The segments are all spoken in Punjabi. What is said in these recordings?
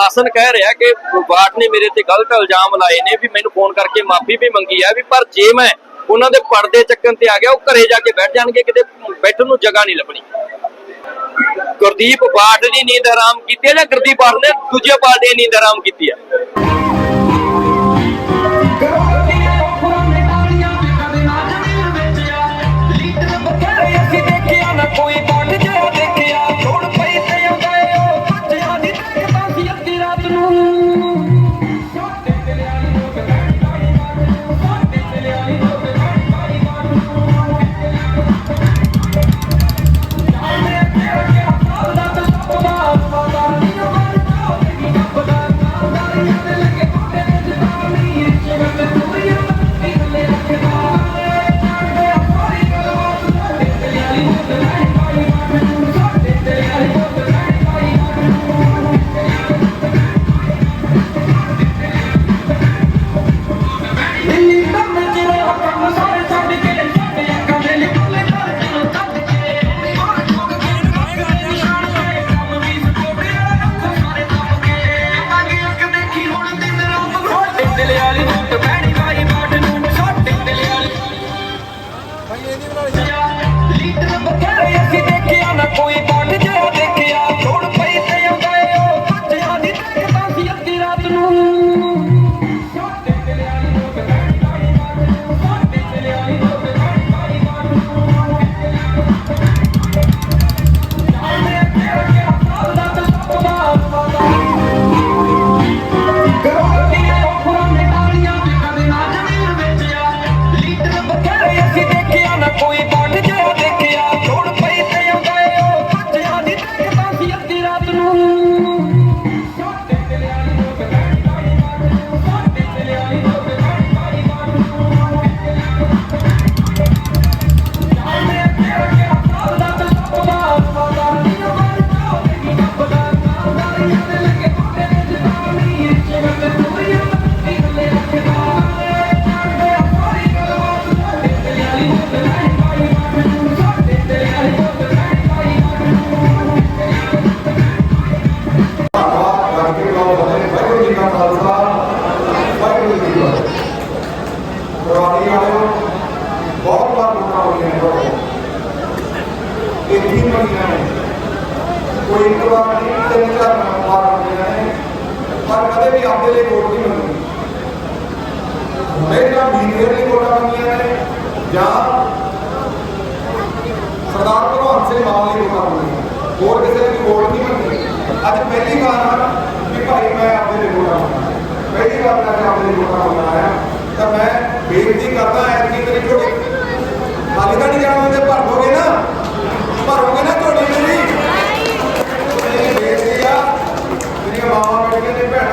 ਹਾਸਨ ਕਹਿ ਰਿਹਾ ਕਿ ਬਾਟ ਨੇ ਮੇਰੇ ਤੇ ਗਲਤ ਇਲਜ਼ਾਮ ਲਾਏ ਨੇ ਵੀ ਮੈਨੂੰ ਫੋਨ ਕਰਕੇ ਮਾਫੀ ਵੀ ਮੰਗੀ ਆ ਵੀ ਪਰ ਜੇ ਮੈਂ ਉਹਨਾਂ ਦੇ ਪਰਦੇ ਚੱਕਣ ਤੇ ਆ ਗਿਆ, ਉਹ ਘਰੇ ਜਾ ਕੇ ਬੈਠ ਜਾਣਗੇ, ਕਿਤੇ ਬੈਠਣ ਨੂੰ ਜਗ੍ਹਾ ਨਹੀਂ ਲੱਭਣੀ। ਗੁਰਦੀਪ ਬਾਟ ਦੀ ਨੀਂਦ ਆਰਾਮ ਕੀਤੀ ਹੈ ਜਾਂ ਗੁਰਦੀਪ ਬਾਟ ਨੇ ਦੂਜੇ ਪਾਰਟੀ ਨੀਂਦ ਆਰਾਮ ਕੀਤੀ ਹੈ?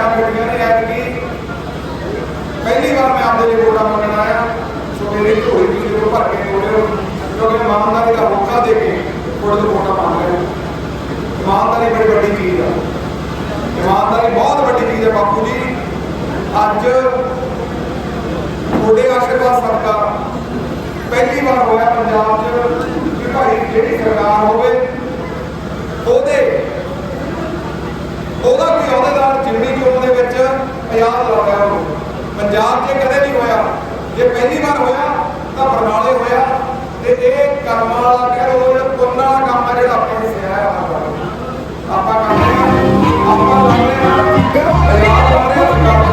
ਵੋਟਾਂ ਮਿਲੀਆਂ ਨੇ ਐਤ ਕੀ ਪਹਿਲੀ ਵਾਰ ਮੈਂ ਆਪਦੇ ਲਈ ਵੋਟਾਂ ਮੰਗਣ ਆਇਆ। ਸੋ ਮੇਰੇ ਢੋਈ ਵੀ ਜਦੋਂ ਭਰ ਕੇ ਮੋੜਿਓ ਕਿਉਂਕਿ ਇਮਾਨਦਾਰੀ ਦਾ ਹੋਕਾ ਦੇ ਕੇ ਥੋੜੇ ਤੋਂ ਵੋਟਾਂ ਮੰਗ ਰਹੇ ਇਮਾਨਦਾਰੀ ਬੜੀ ਵੱਡੀ ਚੀਜ਼ ਆ। ਇਮਾਨਦਾਰੀ ਬਹੁਤ ਵੱਡੀ ਚੀਜ਼ ਹੈ ਬਾਪੂ ਜੀ। ਅੱਜ ਤੁਹਾਡੇ ਆਸ਼ੀਰਵਾਦ ਸਦਕਾ ਪਹਿਲੀ ਵਾਰ ਹੋਇਆ ਪੰਜਾਬ 'ਚ ਕਿ ਭਾਈ ਜਿਹੜੀ ਸਰਕਾਰ ਹੋਵੇ, ਉਹਦੇ ਉਹਦਾ ਕੋਈ ਅਹੁਦੇਦਾਰ ਜਿੰਨੀ ਚੋਣ ਦੇ ਵਿੱਚ ਪੰਜਾਬ ਲੜਦਾ ਉਹ ਪੰਜਾਬ 'ਚ ਕਦੇ ਨਹੀਂ ਹੋਇਆ। ਜੇ ਪਹਿਲੀ ਵਾਰ ਹੋਇਆ, ਤਾਂ ਬਰਨਾਲੇ ਹੋਇਆ। ਤੇ ਇਹ ਕਰਮਾਂ ਵਾਲਾ ਕਹਿ ਲੋ ਜਿਹੜਾ ਪੁੰਨਾ ਕੰਮ ਹੈ, ਜਿਹੜਾ ਆਪਣੇ ਸਿਆ ਹੈ ਆਪਾਂ ਕਰਦੇ ਆ ਆਪਾਂ ਲੜਦੇ ਆ ਪੰਜਾਬ ਲੜਦੇ ਆ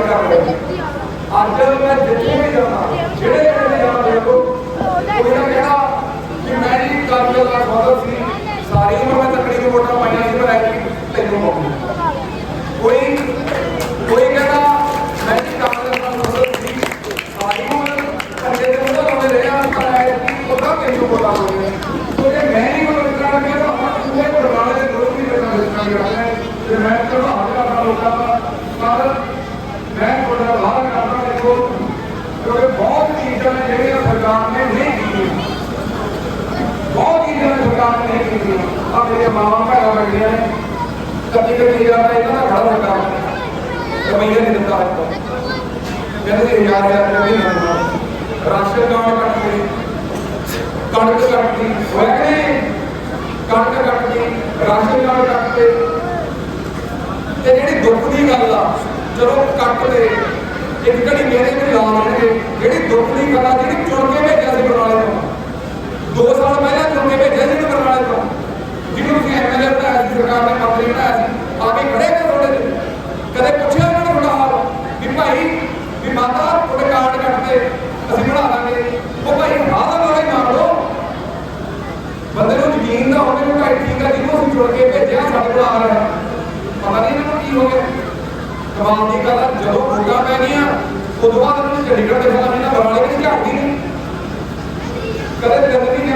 ਵੀ ਕੋਈ ਵਿਤਕਰਾ ਨਹੀਂ ਕਰ ਰਿਹਾ ਅੱਜ ਮੈਂ ਜਿੱਥੇ ਵੀ ਜਾਣਾ, ਜਿਹੜੇ ਜਿਹੜੇ ਵੀ ਜਾਣਾ ਦੇਖੋ, ਕੋਈ ਨਾ ਕਹਿਣਾ ਕਿ ਮੈਂ ਜੀ ਕਾਂਗਰਸ ਦਾ ਫਾਦਰ ਸੀ। ਸਾਰੀ ਉਮਰ ਮੈਂ ਤਕੜੀ ਨੂੰ ਵੋਟਾਂ ਪਾਈਆਂ ਸੀ, ਪਰ ਐਤਕੀ ਤੈਨੂੰ ਮੌਕਾ ਕੋਈ ਕੋਈ ਕਹਿੰਦਾ, ਮੈਂ ਜੀ ਕਾਂਗਰਸ ਦਾ ਫਾਦਰ ਸੀ। ਸਾਰੀ ਉਮਰ ਕੰਡੇ ਦੇ ਮੁੰਡੇ ਲਾਉਂਦੇ ਰਹੇ ਆ, ਪਰ ਐਤਕੀ ਉਹਦਾ ਤੈਨੂੰ ਵੋਟਾਂ ਪਾਈਆਂ ਸੋ ਜੇ ਮੈਂ ਨਹੀਂ ਕੋਈ ਵਿਤਕਰਾ ਕਰ ਗਿਆ ਤਾਂ ਪੂਰੇ ਪਰਿਵਾਰ ਦੇ ਲੋਕ ਵੀ ਮੇਰੇ ਨਾਲ ਵਿਤਕਰਾ ਕਰ ਰਹੇ ਤੇ ਮੈਂ ਪ੍ਰਭਾਵ ਕਰਦਾ ਲੋਕਾਂ ਦਾ ਪਰ ਮੈਂ ਤੁਹਾਡਾ ਵਾਅਦਾ ਕਰਦਾ ਦੇਖੋ ਕਿਉਂਕਿ ਬਹੁਤ ਚੀਜ਼ਾਂ ਨੇ ਜਿਹੜੀਆਂ ਸਰਕਾਰ ਨੇ ਨਹੀਂ ਕੀਤੀਆਂ। ਬਹੁਤ ਚੀਜ਼ਾਂ ਨੇ ਸਰਕਾਰ ਨੇ ਨਹੀਂ ਕੀਤੀਆਂ। ਆ ਮੇਰੇ ਮਾਮਾ ਭੈਣਾਂ ਬੈਠੀਆਂ ਨੇ। ਕੱਤੀ ਕੱਤੀ ਹਜ਼ਾਰ ਇਹਨਾਂ ਦਾ ਖੜਾ ਸਰਕਾਰ ਨੇ ਨਹੀਂ ਦਿੱਤਾ ਕਹਿੰਦੇ ਸੀ ਹਜ਼ਾਰ ਨਹੀਂ ਦਿੰਦਾ ਰਾਸ਼ਨ ਕਾਰਡ ਕੱਟ ਕਣਕ ਕੱਟਦੀ ਹੋਇਆ ਕਣਕ ਕੱਟਦੀ ਰਾਸ਼ਨ ਕਾਰਡ ਕੱਟਦੇ ਤੇ। ਜਿਹੜੀ ਦੁੱਖ ਦੀ ਗੱਲ ਆ ਚਲੋ ਕੱਟ ਦੇ, ਇੱਕ ਘੜੀ ਮੇਰੇ ਵੀ ਲਾ ਲੈਣਗੇ। ਜਿਹੜੀ ਦੁੱਖ ਦੀ ਗੱਲ ਜਿਹੜੀ ਚੁਣ ਕੇ ਭੇਜਿਆ ਸੀ ਬਰਨਾਲੇ ਤੋਂ। ਦੋ ਸਾਲ ਪਹਿਲਾਂ ਚੁਣ ਕੇ ਭੇਜਿਆ ਸੀ ਬਰਨਾਲੇ ਤੋਂ। ਜਿਹਨੂੰ ਤੁਸੀਂ ਐਮਐਲਏ ਬਣਾਇਆ ਸੀ, ਸਰਕਾਰ ਨੇ ਮੰਤਰੀ ਬਣਾਇਆ ਸੀ, ਆ ਕੇ ਖੜੇ ਕਰ ਤੁਹਾਡੇ ਕਦੇ ਪੁੱਛਿਆ ਉਹਨਾਂ ਨੇ ਤੁਹਾਡਾ ਹਾਲ? ਵੀ ਭਾਈ, ਵੀ ਮਾਤਾ, ਤੁਹਾਡੇ ਕਾਰਡ ਕੱਟ ਦੇ, ਅਸੀਂ ਬਣਾ ਦਾਂਗੇ। ਉਹ ਭਾਈ ਹਾਲ ਵਾਲੇ ਮਾਰ ਲਓ। ਬੰਦੇ ਨੂੰ ਯਕੀਨ ਨਾ ਹੋਵੇ ਕਿ ਭਾਈ ਠੀਕ ਆ, ਜਿਹਨੂੰ ਅਸੀਂ ਚੁਣ ਕੇ ਭੇਜਿਆ, ਸਾਡੇ ਕੋਲ ਆ ਰਿਹਾ। ਪਤਾ ਨਹੀਂ ਇਹਨਾਂ ਨੂੰ ਕੀ ਹੋ ਗਿਆ। ਕਮਾਲ ਦੀ ਗੱਲ ਜਦੋਂ ਵੋਟਾਂ ਪੈ ਗਈਆਂ ਉਦੋਂ ਬਾਅਦ ਚੰਡੀਗੜ੍ਹ ਦੇ ਸਾਹਮਣੇ ਨਾ ਬਰਨਾਲੇ ਵਿੱਚ ਝਾੜਦੀ ਨਹੀਂ। ਕਦੇ ਦਿਨ ਵੀ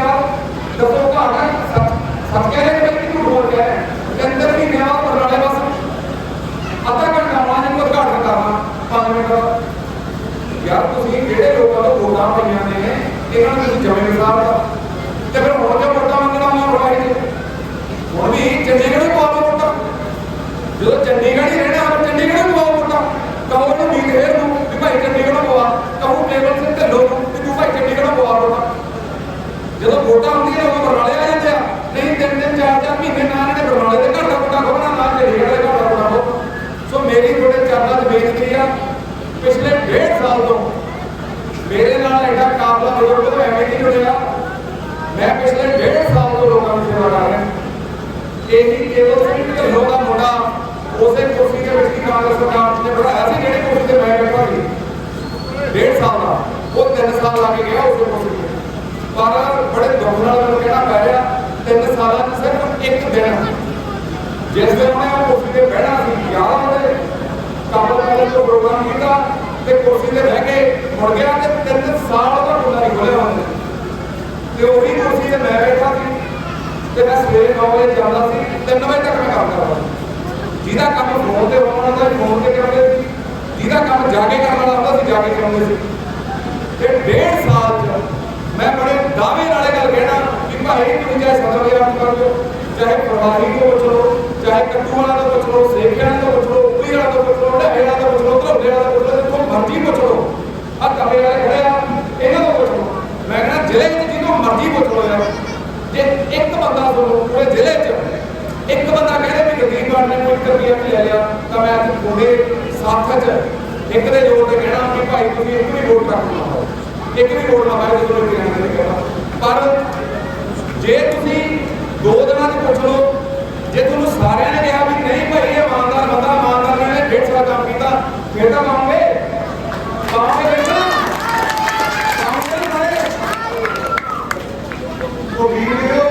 ਦੱਸੋ ਘਾਟਾ ਸੱਚ ਕਹਿ ਰਹੇ ਕਿ ਝੂਠ ਬੋਲ ਰਿਹਾ ਹੈ? ਅੰਦਰ ਵੀ ਨਿਆ ਬਰਨਾਲੇ ਬਸ ਅੱਧਾ ਘੰਟਾ ਮਾਂ ਨੇ ਘਾਟ ਕਰਨਾ 5 ਮਿੰਟ ਯਾਰ ਤੁਸੀਂ ਜਿਹੜੇ ਲੋਕਾਂ ਨੂੰ ਵੋਟਾਂ ਪਾਈਆਂ ਨੇ? ਇਹਨਾਂ ਨੂੰ ਤੁਸੀਂ ਜਮੇ ਮਿਸਾਲ ਦਾ ਤੇ ਫਿਰ ਹੁਣ ਜੇ ਵੋਟਾਂ ਮੰਗਣਾ ਮੈਂ ਬੜਾਈ ਦੇ ਹੁਣ ਵੀ ਚੰਡੀਗੜ੍ਹ ਨੂੰ ਪਾਓ ਵੋਟਾਂ ਜਦੋਂ ਚੰਡੀਗੜ੍ਹ ਹੀ ਰਹਿਣਾ ਹੁਣ ਚੰਡੀਗੜ੍ਹ ਨੂੰ ਪਾਓ ਵੋਟਾਂ ਕਹੋ ਇਹਨੂੰ ਮੀਤ ਫੇਰ ਨੂੰ ਵੀ ਭਾਈ ਚੰਡੀਗੜ੍ਹ ਨੂੰ ਪਵਾ ਕਹੋ ਕੇਵਲ ਸਿੰਘ ਢਿੱਲੋਂ ਨੂੰ ਵੀ ਤੂੰ ਭਾਈ ਚੰਡੀਗੜ੍ਹ ਜਦੋਂ ਵੋਟਾਂ ਹੁੰਦੀਆਂ ਉਹ ਬਰਨਾਲੇ ਆ ਜਾਂਦੇ ਆ। ਨਹੀਂ, ਤਿੰਨ ਤਿੰਨ ਚਾਰ ਚਾਰ ਮਹੀਨੇ ਨਾ ਇਹਨਾਂ ਬਰਨਾਲੇ ਦੇ ਘਰ ਦਾ ਵੋਟਾਂ ਖੋਣਾ ਨਾ ਚੰਡੀਗੜ੍ਹ ਦੇ ਘਰ ਦਾ ਵੋਟਾਂ ਖੋ ਸੋ ਮੇਰੀ ਤੁਹਾਡੇ ਚਰਨਾਂ 'ਚ ਬੇਨਤੀ ਆ, ਪਿਛਲੇ ਡੇਢ ਸਾਲ ਤੋਂ ਮੇਰੇ ਨਾਲ ਐਡਾ ਕਾਬਲਾ ਬਜ਼ੁਰਗ ਤੋਂ ਐਵੇਂ ਨਹੀਂ ਜੁੜਿਆ। ਮੈਂ ਪਿਛਲੇ ਡੇਢ ਸਾਲ ਤੋਂ ਲੋਕਾਂ ਦੀ ਸੇਵਾ ਕਰ ਰਿਹਾ। ਇਹੀ ਕੇਵਲ ਸਿੰਘ ਢਿੱਲੋਂ ਦਾ ਮੁੰਡਾ ਉਸੇ ਕੁਰਸੀ ਦੇ ਵਿੱਚ ਕਾਂਗਰਸ ਸਰਕਾਰ ਨੇ ਬਣਾਇਆ ਸੀ, ਜਿਹੜੀ ਕੁਰਸੀ ਤੇ ਮੈਂ ਬੈਠਾ ਸੀ ਡੇਢ ਸਾਲ ਦਾ। ਉਹ 3 ਸਾਲ ਲਾ ਕੇ ਗਿਆ ਉਸ ਕੁਰਸੀ ਤੇ। ਪਰ ਬੜੇ ਦੁੱਖ ਨਾਲ ਮੈਨੂੰ ਕਹਿਣਾ ਪੈ ਰਿਹਾ 3 ਸਾਲਾਂ 'ਚ ਸਿਰਫ ਇੱਕ ਦਿਨ। ਜਿਸ ਦਿਨ ਉਹਨੇ ਉਹ ਕੁਰਸੀ ਤੇ ਬਹਿਣਾ ਸੀ, ਯਾਦ ਉਹਦੇ। ਕੰਮ ਕਰਨ ਤੋਂ ਪ੍ਰੋਗਰਾਮ ਕੀਤਾ ਤੇ ਕੁਰਸੀ ਤੇ ਬਹਿ ਕੇ ਮੁੜ ਗਿਆ ਤੇ 3 ਸਾਲ ਉਹਦਾ ਮੁੰਡਾ ਨਹੀਂ ਖੋਲਿਆ ਉਹਨੇ। ਤੇ ਉਹੀ ਕੁਰਸੀ ਤੇ ਮੈਂ ਬੈਠਾ ਸੀ ਤੇ ਮੈਂ ਸਵੇਰੇ 9 ਵਜੇ ਜਾਂਦਾ ਸੀ 3 ਵਜੇ ਤੱਕ ਮੈਂ ਕੰਮ ਕਰਦਾ ਸੀ। ਜਿਹਦਾ ਕੰਮ ਫੋਨ ਤੇ ਹੋਣਾ ਹੁੰਦਾ ਫੋਨ ਤੇ ਕਰਦੇ ਸੀ, ਜਿਹਦਾ ਕੰਮ ਜਾ ਕੇ ਕਰਨ ਵਾਲਾ ਹੁੰਦਾ ਸੀ, ਜਾ ਕੇ ਕਰਾਉਂਦੇ ਸੀ। ਤੇ ਡੇਢ ਸਾਲ ਚ ਮੈਂ ਬੜੇ ਦਾਅਵੇ ਨਾਲੇ ਗੱਲ ਕਹਿਣਾ ਕਿ ਭਾਈ ਤੁਸੀਂ ਚਾਹੇ ਸਦਰ ਦੇ ਕਰ ਲਓ ਚਾਹੇ ਪ੍ਰਵਾਹੀ ਤੋਂ ਪੁੱਛ ਲਓ, ਚਾਹੇ ਕੱਟੂ ਵਾਲਾ ਤੋਂ ਪੁੱਛ ਲਓ ਸੇਖਿਆਂ ਤੋਂ ਪੁੱਛ ਲਓ ਉਪਰੀ ਵਾਲਾ ਤੋਂ ਪੁੱਛ ਲਓ ਢੇੜਾ ਤੋਂ ਪੁੱਛ ਲਓ ਧਰੋਲੇ ਵਾਲਾ ਤੋਂ ਪੁੱਛ ਲਓ, ਜਿੱਥੋਂ ਮਰਜ਼ੀ ਪੁੱਛ ਲਓ। ਆ ਕਮਰੇ ਵਾਲੇ ਖੜੇ ਆ, ਇਹਨਾਂ ਤੋਂ ਪੁੱਛ ਲਓ। ਮੈਂ ਕਹਿੰਦਾ ਜ਼ਿਲ੍ਹੇ ਚ ਜਿਹਨੂੰ ਮਰਜ਼ੀ ਪੁੱਛ ਲਓ ਯਾਰ। ਜੇ ਇੱਕ ਬੰਦਾ ਸੁਣੋ ਪੂਰੇ ਜ਼ਿਲ੍ਹੇ 'ਚ। ਇੱਕ ਬੰਦਾ ਕਹਿੰਦੇ ਵੀ ਗਰੀਬ ਬਾੜ ਨੇ ਕੋਈ ਰੁਪਈਆ ਵੀ ਲੈ ਲਿਆ, ਤਾਂ ਮੈਂ ਅੱਜ ਪੂਰੇ ਸਾਥ 'ਚ ਇੱਕ ਦੇ ਜੋੜ ਤੇ ਕਹਿਣਾ ਕਿ ਭਾਈ ਤੁਸੀਂ ਇੱਕ ਵੀ ਵੋਟ ਰੱਖ ਲਓ। ਇੱਕ ਵੀ ਵੋਟ ਨਾ ਪਾਏ ਜਦੋਂ ਵੀ ਨਹੀਂ ਕਹਿਣਾ ਪਰ ਜੇ ਤੁਸੀਂ ਦੋ ਦਿਨਾਂ 'ਚ ਪੁੱਛ ਲਓ, ਜੇ ਤੁਹਾਨੂੰ ਸਾਰਿਆਂ ਨੇ ਕਿਹਾ ਵੀ ਨਹੀਂ ਭਾਈ, ਇਹ ਇਮਾਨਦਾਰ ਬੰਦਾ ਇਮਾਨਦਾਰ ਨੇ ਇਹਨੇ ਡੇਢ ਸਾਲ ਕੰਮ ਕੀਤਾ ਫਿਰ ਤਾਂ ਮੰਗੇ ਪਾਉਂਗੇ ਬੇਟਾ ਪਾਉਂਗੇ ਨਹੀਂ ਪਾਏ ਉਹ ਵੀਰ ਵੀਰੋ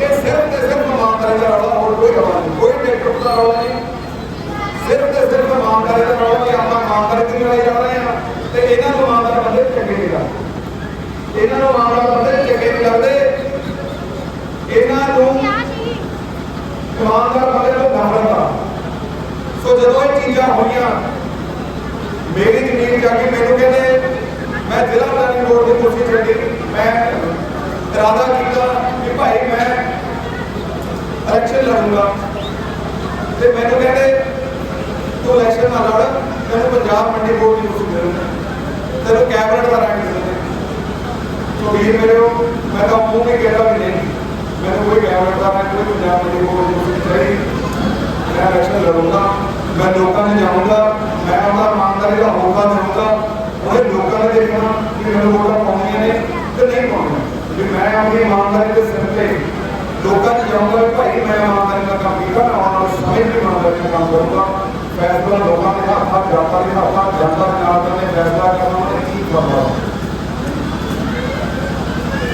ਇਹ ਸਿਰਫ ਤੇ ਸਿਰਫ ਇਮਾਨਦਾਰੀ ਦਾ ਰੌਲਾ ਹੋਰ ਕੋਈ ਰੌਲਾ ਨਹੀਂ ਕੋਈ ਟਿਕਟ ਦਾ ਰੌਲਾ ਨਹੀਂ ਸਿਰਫ ਤੇ ਸਿਰਫ ਇਮਾਨਦਾਰੀ ਦਾ ਰੌਲਾ ਕਿ ਆਪਾਂ ਇਮਾਨਦਾਰੀ ਦੀ ਲੜਾਈ ਲੜ ਰਹੇ ਹਾਂ ਤੇ ਇਹਨਾਂ ਨੂੰ ਇਮਾਨਦਾਰ ਬੰਦੇ ਚੰਗੇ ਨਹੀਂ ਲੱਗਦੇ ਇਹਨਾਂ ਨੂੰ ਇਮਾਨਦਾਰ ਬੰਦੇ ਚੰਗੇ ਨਹੀਂ ਲੱਗਦੇ ਇਹਨਾਂ ਨੂੰ ਇਮਾਨਦਾਰ ਬੰਦੇ ਨੂੰ ਨਫ਼ਰਤ ਆ ਸੋ ਜਦੋਂ ਇਹ ਚੀਜ਼ਾਂ ਹੋਈਆਂ ਮੇਰੀ ਜ਼ਮੀਨ ਜਾ ਕੇ ਮੈਨੂੰ ਕਹਿੰਦੇ ਮੈਂ ਜ਼ਿਲ੍ਹਾ ਪਲਾਨਿੰਗ ਬੋਰਡ ਦੀ ਕੁਰਸੀ ਛੱਡੀ ਮੈਂ ਇਰਾਦਾ ਕੀਤਾ ਕਿ ਭਾਈ ਮੈਂ ਇਲੈਕਸ਼ਨ ਲੜੂੰਗਾ ਤੇ ਮੈਨੂੰ ਕਹਿੰਦੇ ਤੂੰ ਇਲੈਕਸ਼ਨ ਨਾ ਲੜ ਤੈਨੂੰ ਪੰਜਾਬ ਮੰਡੀ ਬੋਰਡ ਦੀ ਕੁਰਸੀ ਦੇ ਦੂੰਗਾ ਤੈਨੂੰ ਕੈਬਨਿਟ ਦਾ ਰੈਂਕ ਦੇ ਦੂੰਗਾ ਸੋ ਵੀਰ ਮੇਰੇ ਮੈਂ ਤਾਂ ਮੂੰਹ ਨਹੀਂ ਕਹਿਦਾ ਵੀ ਨਹੀਂ। ਮੈਨੂੰ ਕੋਈ ਕੈਬਨਿਟ ਦਾ ਰੈਂਕ ਕੋਈ ਪੰਜਾਬ ਮੰਡੀ ਬੋਰਡ ਦੀ ਕੁਰਸੀ ਚਾਹੀਦੀ ਮੈਂ ਇਲੈਕਸ਼ਨ ਲੜੂੰਗਾ, ਮੈਂ ਲੋਕਾਂ ਨੇ ਜਾਊਂਗਾ, ਮੈਂ ਆਪਣਾ ਇਮਾਨਦਾਰੀ ਮੌਕਾ ਮਿਲੂਗਾ ਉਹਦੇ ਲੋਕਾਂ ਨੇ ਦੇਖਣਾ ਕਿ ਮੈਨੂੰ ਵੋਟਾਂ ਪਾਉਣੀਆਂ ਨੇ ਤੇ ਨਹੀਂ ਪਾਉਣੀਆਂ। ਵੀ ਮੈਂ ਆਪਣੀ ਇਮਾਨਦਾਰੀ ਦੇ ਸਿਰ ਤੇ ਲੋਕਾਂ 'ਚ ਜਾਊਂਗਾ ਵੀ ਭਾਈ ਮੈਂ ਇਮਾਨਦਾਰੀ ਦਾ ਕੰਮ ਕੀਤਾ, ਮੈਂ ਆਉਣ ਵਾਲੇ ਸਮੇਂ 'ਚ ਇਮਾਨਦਾਰੀ ਦਾ ਕੰਮ ਕਰੂੰਗਾ। ਫੈਸਲਾ ਲੋਕਾਂ ਦੇ ਹੱਥਾਂ ਜਨਤਾ ਦੇ ਹੱਥਾਂ ਜਨਤਾ ਦੇ ਨਾਲ ਕਰਨੇ ਫੈਸਲਾ ਕਰਨਾ ਉਹਨੇ ਕੀ ਕਰਨਾ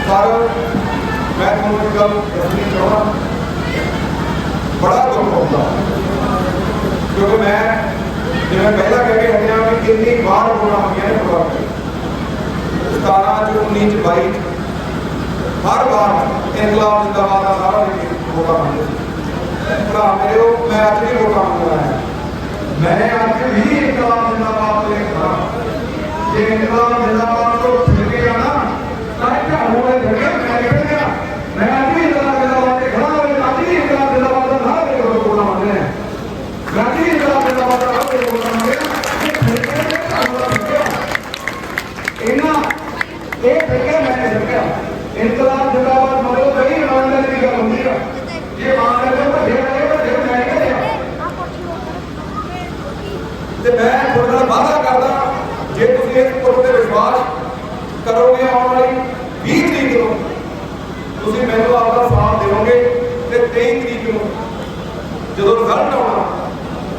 ਪਰ ਮੈਂ ਤੁਹਾਨੂੰ ਇੱਕ ਗੱਲ ਦੱਸਣੀ ਚਾਹੁੰਦਾ ਬੜਾ ਦੁੱਖ ਹੁੰਦਾ ਕਿਉਂਕਿ ਮੈਂ ਜਿਵੇਂ ਪਹਿਲਾਂ ਕਹਿ ਕੇ ਹਟਿਆ ਵੀ ਕਿੰਨੀ ਵਾਰ ਹੋਣਾ ਹੋਈਆਂ ਨੇ ਪ੍ਰੋਗਰਾਮ 17 ਚ 19 ਚ 22 ਚ ਹਰ ਵਾਰ ਇਨਕਲਾਬ ਜਿੰਦਾਬਾਦ ਦਾ ਸਾਰਾ ਵੀ ਵੋਟਾਂ ਮੰਗਦੇ ਸੀ ਭਰਾ ਮੇਰੇ ਉਹ ਮੈਂ ਅੱਜ ਵੀ ਵੋਟਾਂ ਮੰਗਦਾ ਹਾਂ ਮੈਂ ਅੱਜ ਵੀ ਇਨਕਲਾਬ ਜਿੰਦਾਬਾਦ ਤੇ ਖੜਾ ਜੇ ਇਨਕਲਾਬ ਜਿੰਦਾਬਾਦ ਤੋਂ ਫਿਰ ਕੇ ਆਣਾ ਤਾਂ ਇਹ ਘਰ ਹੋਣੇ ਫਿਰ ਗਿਆ ਮੈਂ ਨਿਕਲ ਗਿਆ? ਮੈਂ ਅੱਜ ਵੀ ਇਨਕਲਾਬ ਜਿੰਦਾਬਾਦ ਤੇ ਖੜਾ ਹਾਂ ਅੱਜ ਵੀ ਇਨਕਲਾਬ ਜਿੰਦਾਬਾਦ ਦਾ ਨਾਰਾ ਮੇਰੇ ਕੋਲ ਵੋਟਾਂ ਮੰਗਦੇ ਹਾਂ। ਮੈਂ ਅੱਜ ਵੀ ਇਨਕਲਾਬ ਜਿੰਦਾਬਾਦ ਦਾ ਨਾਰਾ ਮੇਰੇ ਕੋਲ ਵੋਟਾਂ ਮੰਗਦੇ ਹਾਂ। ਇਹ ਫਿਰ ਕੇ ਸਾਨੂੰ ਦਾ ਫਿਰ ਗਿਆ ਇਹਨਾਂ, ਇਹ ਫਿਕਰ ਮੈਂ ਨਹੀਂ ਰੱਖਿਆ ਇਨਕਲਾਬ ਜਿੰਦਾਬਾਦ ਮਤਲਬ ਕਈ ਇਮਾਨਦਾਰੀ ਦੀ ਗੱਲ ਹੁੰਦੀ ਆ। ਜੇ ਇਮਾਨਦਾਰੀ ਤੋਂ ਵੱਡੇ ਵਾਲੇ ਵੱਡੇ ਮੈਂ ਕਹਿੰਦੇ ਆ ਤੇ ਮੈਂ ਤੁਹਾਡੇ ਨਾਲ ਵਾਅਦਾ ਕਰਦਾ ਜੇ ਤੁਸੀਂ ਇਸ ਪੁੱਤ ਤੇ ਵਿਸ਼ਵਾਸ ਕਰੋਗੇ ਆਉਣ ਵਾਲੀ 20 ਤਰੀਕ ਨੂੰ, ਤੁਸੀਂ ਮੈਨੂੰ ਆਪਦਾ ਸਾਥ ਦੇਵੋਗੇ ਤੇ 23 ਤਰੀਕ ਨੂੰ ਜਦੋਂ ਰਿਜ਼ਲਟ ਆਉਣਾ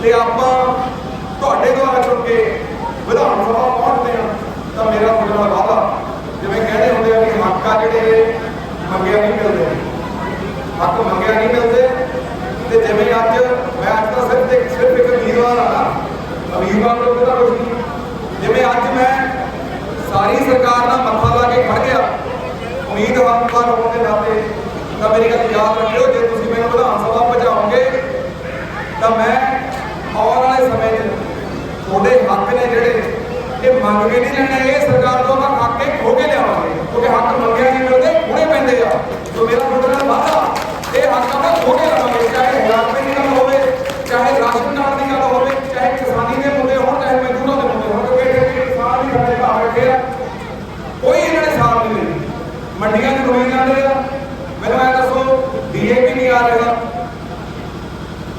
ਤੇ ਆਪਾਂ ਤੁਹਾਡੇ ਦੁਆਰਾ ਚੁਣ ਕੇ ਵਿਧਾਨ ਸਭਾ ਪਹੁੰਚਦੇ ਆ ਤਾਂ ਮੇਰਾ ਤੁਹਾਡੇ ਨਾਲ ਵਾਅਦਾ, ਜਿਵੇਂ ਕਹਿੰਦੇ ਹੁੰਦੇ ਆ ਕਿ ਹੱਕ ਆ ਜਿਹੜੇ ਮੰਗਿਆ ਨਹੀਂ ਮਿਲਦੇ। ਹੱਕ ਮੰਗਿਆ ਨਹੀਂ ਮਿਲਦੇ ਤੇ ਜਿਵੇਂ ਅੱਜ ਮੈਂ ਅੱਜ ਤਾਂ ਸਿਰਫ ਇੱਕ ਸਿਰਫ ਇੱਕ ਉਮੀਦਵਾਰ ਆ ਨਾ ਉਮੀਦਵਾਰ ਤਾਂ ਕੁਝ ਜਿਵੇਂ ਅੱਜ ਮੈਂ ਸਾਰੀ ਸਰਕਾਰ ਨਾਲ ਮੱਥਾ ਲਾ ਕੇ ਖੜ ਗਿਆ ਉਮੀਦਵਾਰ ਹੋਣ ਦੇ ਨਾਤੇ, ਤਾਂ ਮੇਰੀ ਗੱਲ ਯਾਦ ਰੱਖਿਓ, ਜੇ ਤੁਸੀਂ ਮੈਨੂੰ ਵਿਧਾਨ ਸਭਾ ਪਹੁੰਚਾਓਗੇ ਤਾਂ ਮੈਂ ਆਉਣ ਵਾਲੇ ਸਮੇਂ 'ਚ ਤੁਹਾਡੇ ਹੱਕ ਨੇ ਜਿਹੜੇ ਇਹ ਮੰਗ ਕੇ ਨਹੀਂ ਲੈਣੇ, ਇਹ ਸਰਕਾਰ ਤੋਂ ਆਪਾਂ ਹੱਕ ਕੇ ਖੋ ਕੇ ਲਿਆਵਾਂਗੇ। ਕਿਉਂਕਿ ਹੱਕ ਮੰਗਿਆ ਨਹੀਂ ਮਿਲਦੇ, ਹੁਣੇ ਪੈਂਦੇ ਆ। ਸੋ ਮੇਰਾ ਤੁਹਾਡੇ ਨਾਲ ਵਾਅਦਾ ਇਹ ਹੱਕ ਆਪਾਂ ਖੋ ਕੇ ਲਿਆਵਾਂਗੇ ਚਾਹੇ ਹਜ਼ਾਰ ਰੁਪਏ ਦੀ ਗੱਲ ਹੋਵੇ ਚਾਹੇ ਰਾਸ਼ਨ ਕਾਰਡ ਦੀ ਗੱਲ ਹੋਵੇ ਚਾਹੇ ਕਿਸਾਨੀ ਦੇ ਮੁੱਦੇ ਹੋਣ ਚਾਹੇ ਮਜ਼ਦੂਰਾਂ ਦੇ ਮੁੱਦੇ ਹੋਣ ਕਿਉਂਕਿ ਇਹ ਕਿਸਾਨ ਵੀ ਸਾਡੇ ਘਰ ਬੈਠੇ ਆ ਕੋਈ ਇਹਨਾਂ ਨੇ ਸਾਥ ਨਹੀਂ ਦਿੱਤੀ ਮੰਡੀਆਂ 'ਚ ਰੋਈ ਜਾਂਦੇ ਆ ਮੈਨੂੰ ਐ ਦੱਸੋ ਡੀਏਪੀ ਨਹੀਂ ਆ ਰਿਹਾ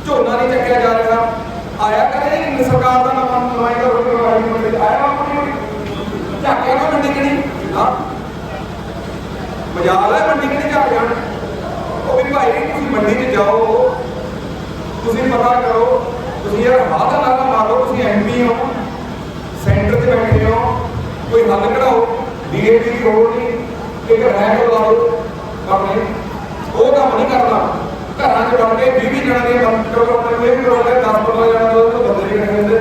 ਝੋਨਾ ਨਹੀਂ ਚੱਕਿਆ ਜਾ ਰਿਹਾ ਆਇਆ ਕਦੇ ਨਹੀਂ ਸਰਕਾਰ ਦਾ ਨਵਾਂ ਨੁਮਾਇੰਦਾ ਹੋ ਕੇ ਵਾਲੀ ਮੰਡੀ 'ਚ ਆਇਆ ਆਪਣੀ ਝਾਕਿਆ ਨਾ ਮੰਡੀ ਕਿਹੜੀ ਹਾਂ ਮਜਾਲ ਹੈ ਮੰਡੀ ਕਿਹੜੀ ਝਾਕ ਜਾਣ ਉਹ ਵੀ ਭਾਈ ਤੁਸੀਂ ਮੰਡੀ 'ਚ ਜਾਓ ਤੁਸੀਂ ਪਤਾ ਕਰੋ ਤੁਸੀਂ ਯਾਰ ਹਾਲ ਦਾ ਨਾਰਾ ਮਾਰੋ ਤੁਸੀਂ ਐਮਪੀ ਹੋ ਸੈਂਟਰ 'ਚ ਬੈਠੇ ਹੋ ਕੋਈ ਹੱਲ ਕਢਾਓ ਡੀਏਪੀ ਦੀ ਲੋੜ ਨਹੀਂ ਇੱਕ ਰੈਕ ਲਾਓ ਆਪਣੇ ਉਹ ਕੰਮ ਨਹੀਂ ਕਰਨਾ ਘਰਾਂ 'ਚ ਵੜ ਕੇ 20 ਜਣਾਂ ਦੀਆਂ ਬੰਦੋ ਆਪਣੇ ਕੋਈ ਵੀ ਲੋੜ ਹੈ 10 15 ਜਣਾਂ ਦਾ ਤਾਂ ਬੰਦੇ ਨਹੀਂ ਕਹਿੰਦੇ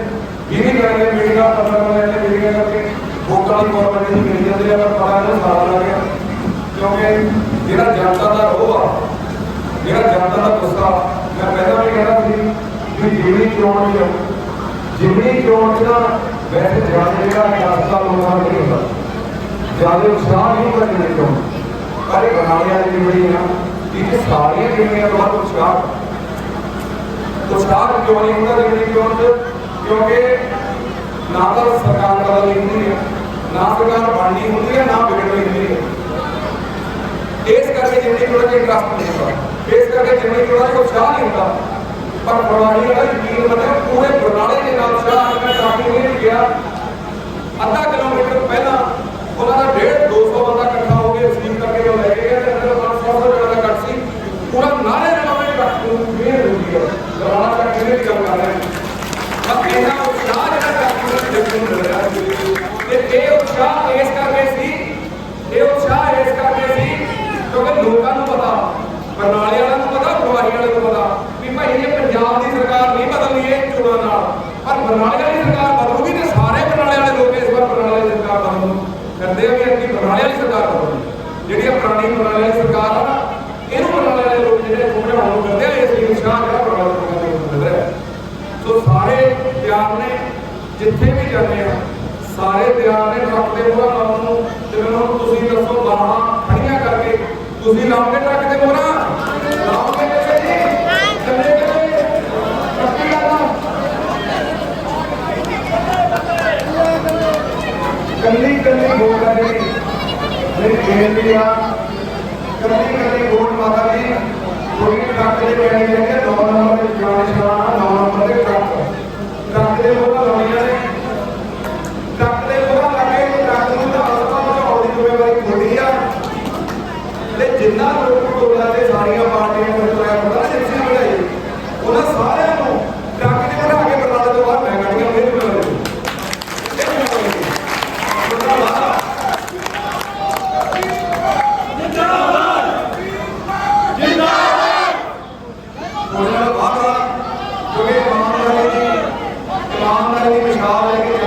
20 ਜਣਾਂ ਦੀਆਂ ਮੀਟਿੰਗਾਂ 15 ਜਣਾਂ ਦੀਆਂ ਮੀਟਿੰਗਾਂ ਕਰਕੇ ਵੋਟਾਂ ਦੀ ਗਵਰਨਮੈਂਟ ਦੀ ਮਿਲ ਜਾਂਦੀ ਆ ਪਰ ਪਤਾ ਨਹੀਂ ਸਾਲ ਲੱਗ ਗਿਆ ਕਿਉਂਕਿ ਜਿਹੜਾ ਜਨਤਾ ਦਾ ਰੋਹ ਆ ਜਿਹੜਾ ਜਨਤਾ ਦਾ ਗੁੱਸਾ ਮੈਂ ਪਹਿਲਾਂ ਵੀ ਕਹਿੰਦਾ ਸੀ ਕਿ ਜਿਮਨੀ ਚੋਣ ਚ ਜਿਮਨੀ ਚੋਣ ਚ ਨਾ ਵੈਸੇ ਜ਼ਿਆਦਾ ਜਿਹੜਾ ਰਸਤਾ ਲੋਕਾਂ ਦਾ ਨਹੀਂ ਹੁੰਦਾ। ਜ਼ਿਆਦਾ ਉਤਸ਼ਾਹ ਨਹੀਂ ਹੁੰਦਾ ਜਿਮਨੀ ਚੋਣ ਪਰ ਇਹ ਬਣਾਉਣੇ ਵਾਲੀ ਜਿਮਨੀ ਹੈ ਨਾ ਇਹ ਸਾਰੀਆਂ ਜਿਮਨੀਆਂ ਤੋਂ ਬਾਅਦ ਉਤਸ਼ਾਹ। ਉਤਸ਼ਾਹ ਕਿਉਂ ਨਹੀਂ ਹੁੰਦਾ ਜਿਮਨੀ ਚੋਣ ਚ ਕਿਉਂਕਿ ਨਾ ਤਾਂ ਸਰਕਾਰ ਬਦਲਣੀ ਹੁੰਦੀ ਹੈ ਨਾ ਸਰਕਾਰ ਬਣਨੀ ਹੁੰਦੀ ਹੈ ਨਾ ਵਿਗੜਨੀ ਹੁੰਦੀ ਹੈ ਇਸ ਕਰਕੇ ਜਿੰਨੀ ਥੋੜਾ ਜਿਹਾ ਇੰਟਰਸਟ ਨਹੀਂ ਹੁੰਦਾ। ਇਸ ਕਰਕੇ ਜਿੰਨੀ ਥੋੜਾ ਜਿਹਾ ਉਤਸ਼ਾਹ ਨਹੀਂ ਹੁੰਦਾ ਪਰ ਪ੍ਰਵਾਹੀ ਦਾ ਯਕੀਨ ਮਤਲਬ ਪੂਰੇ ਬਰਨਾਲੇ ਦੇ ਨਾਲ ਉਤਸ਼ਾਹ ਮੈਂ ਨਹੀਂ ਗਿਆ। ਅੱਧਾ ਕਿਲੋਮੀਟਰ ਪਹਿਲਾਂ ਉਹਨਾਂ ਦਾ 1.5 200 ਬੰਦਾ ਇਕੱਠਾ ਹੋ ਕੇ ਰਸੀਵ ਕਰਕੇ ਉਹ ਲੈ ਕੇ ਗਿਆ ਤੇ ਅੰਦਰ 500 ਜਣਾ ਦਾ ਕੱਟ ਸੀ ਪੂਰਾ ਨਾਰੇ ਨਾਲ ਉਹਨੇ ਕੱਟ ਨੂੰ ਫੇਰ ਹੋ ਗਿਆ ਦਰਾਣਾ ਤੱਕ ਕਿਹਨੇ ਦੀ ਗੱਲ ਕਰ ਰਹੇ ਹਾਂ ਬਸ ਇਹਨਾਂ ਉਤਸ਼ਾਹ ਜਿਹੜਾ ਕੱਟ ਨੂੰ ਦੇਖਣ ਨੂੰ ਮਿਲ ਰਿਹਾ ਸੀ ਤੇ ਇਹ ਉਤਸ਼ਾਹ ਇਸ ਕਰਕੇ ਸੀ ਇਹ ਉਤਸ਼ਾਹ ਇਸ ਕਰਕੇ ਸੀ ਕਿਉਂਕਿ ਲੋਕਾਂ ਨੂੰ ਪਤਾ ਬਰਨਾਲੇ ਵਾਲਿਆਂ ਨੂੰ ਪਤਾ ਪ੍ਰਵਾਹੀ ਵਾਲਿਆਂ ਨੂੰ ਪਤਾ ਵੀ ਭਾਈ ਇਹ ਪੰਜਾਬ ਦੀ ਸਰਕਾਰ ਨਹੀਂ ਬਦਲਣੀ ਇਹ ਚੋਣਾਂ ਨਾਲ ਪਰ ਬਰਨਾਲੇ ਵਾਲੀ ਸਰਕਾਰ ਬਦਲੂਗੀ ਤੇ ਸਾਰੇ ਬਰਨਾਲੇ ਵਾਲੇ ਲੋਕ ਇਸ ਵਾਰ ਬਰਨਾਲੇ ਵਾਲੀ ਸਰਕਾਰ ਬਦਲਣ ਕਰਦੇ ਆ ਵੀ ਅੱਗੇ ਬਰਨਾਲੇ ਵਾਲੀ ਸਰਕਾਰ ਬਦਲਣੀ ਜਿਹੜੀ ਆ ਪੁਰਾਣੀ ਬਰਨਾਲੇ ਵਾਲੀ ਸਰਕਾਰ ਆ ਇਹਨੂੰ ਬਰਨਾਲੇ ਵਾਲੇ ਲੋਕ ਜਿਹੜੇ ਸਮਝਾਉਣ ਨੂੰ ਕਰਦੇ ਆ, ਇਸ ਲਈ ਉਤਸ਼ਾਹ ਜਿਹੜਾ ਬਰਨਾਲੇ ਲੋਕਾਂ ਨੂੰ ਮਿਲ ਰਿਹਾ। ਸੋ ਸਾਰੇ ਪਿਆਰ ਨੇ, ਜਿੱਥੇ ਵੀ ਜਾਂਦੇ ਆ, ਸਾਰੇ ਤਿਆਰ ਨੇ ਟਰੱਕ ਦੇ ਮੋਹਰਾਂ ਨੂੰ, ਤੇ ਮੈਨੂੰ ਤੁਸੀਂ ਦੱਸੋ, ਬਾਹਾਂ ਖੜੀਆਂ ਕਰਕੇ, ਤੁਸੀਂ ਲਾਓਗੇ ਟਰੱਕ ਦੇ ਮੋਹਰਾਂ ਲਾਓਗੇ ਕਿਸੇ ਜੀ ਚੱਲੇ ਕਿਤੇ ਪੱਕੀ ਗੱਲ ਆ ਕੱਲੀ ਕੱਲੀ ਵੋਟ ਆ ਜਿਹੜੀ ਮੇਰੀ ਬੇਨਤੀ ਆ ਕੱਲੀ ਕੱਲੀ ਵੋਟ ਮਾਤਾ ਜੀ ਕੋਈ ਟਰੱਕ ਦੇ ਪੈਣੇ ਜਿਹੜੇ 9 ਨੰਬਰ ਦੇ ਚੋਣ ਨਿਸ਼ਾਨ 9 ਨੰਬਰ ਦੇ ਟਰੱਕ ਟਰੱਕ ਦੇ ਮੋਹਰਾਂ ਲਾਉਣੀਆਂ ਨੇ ਦੀ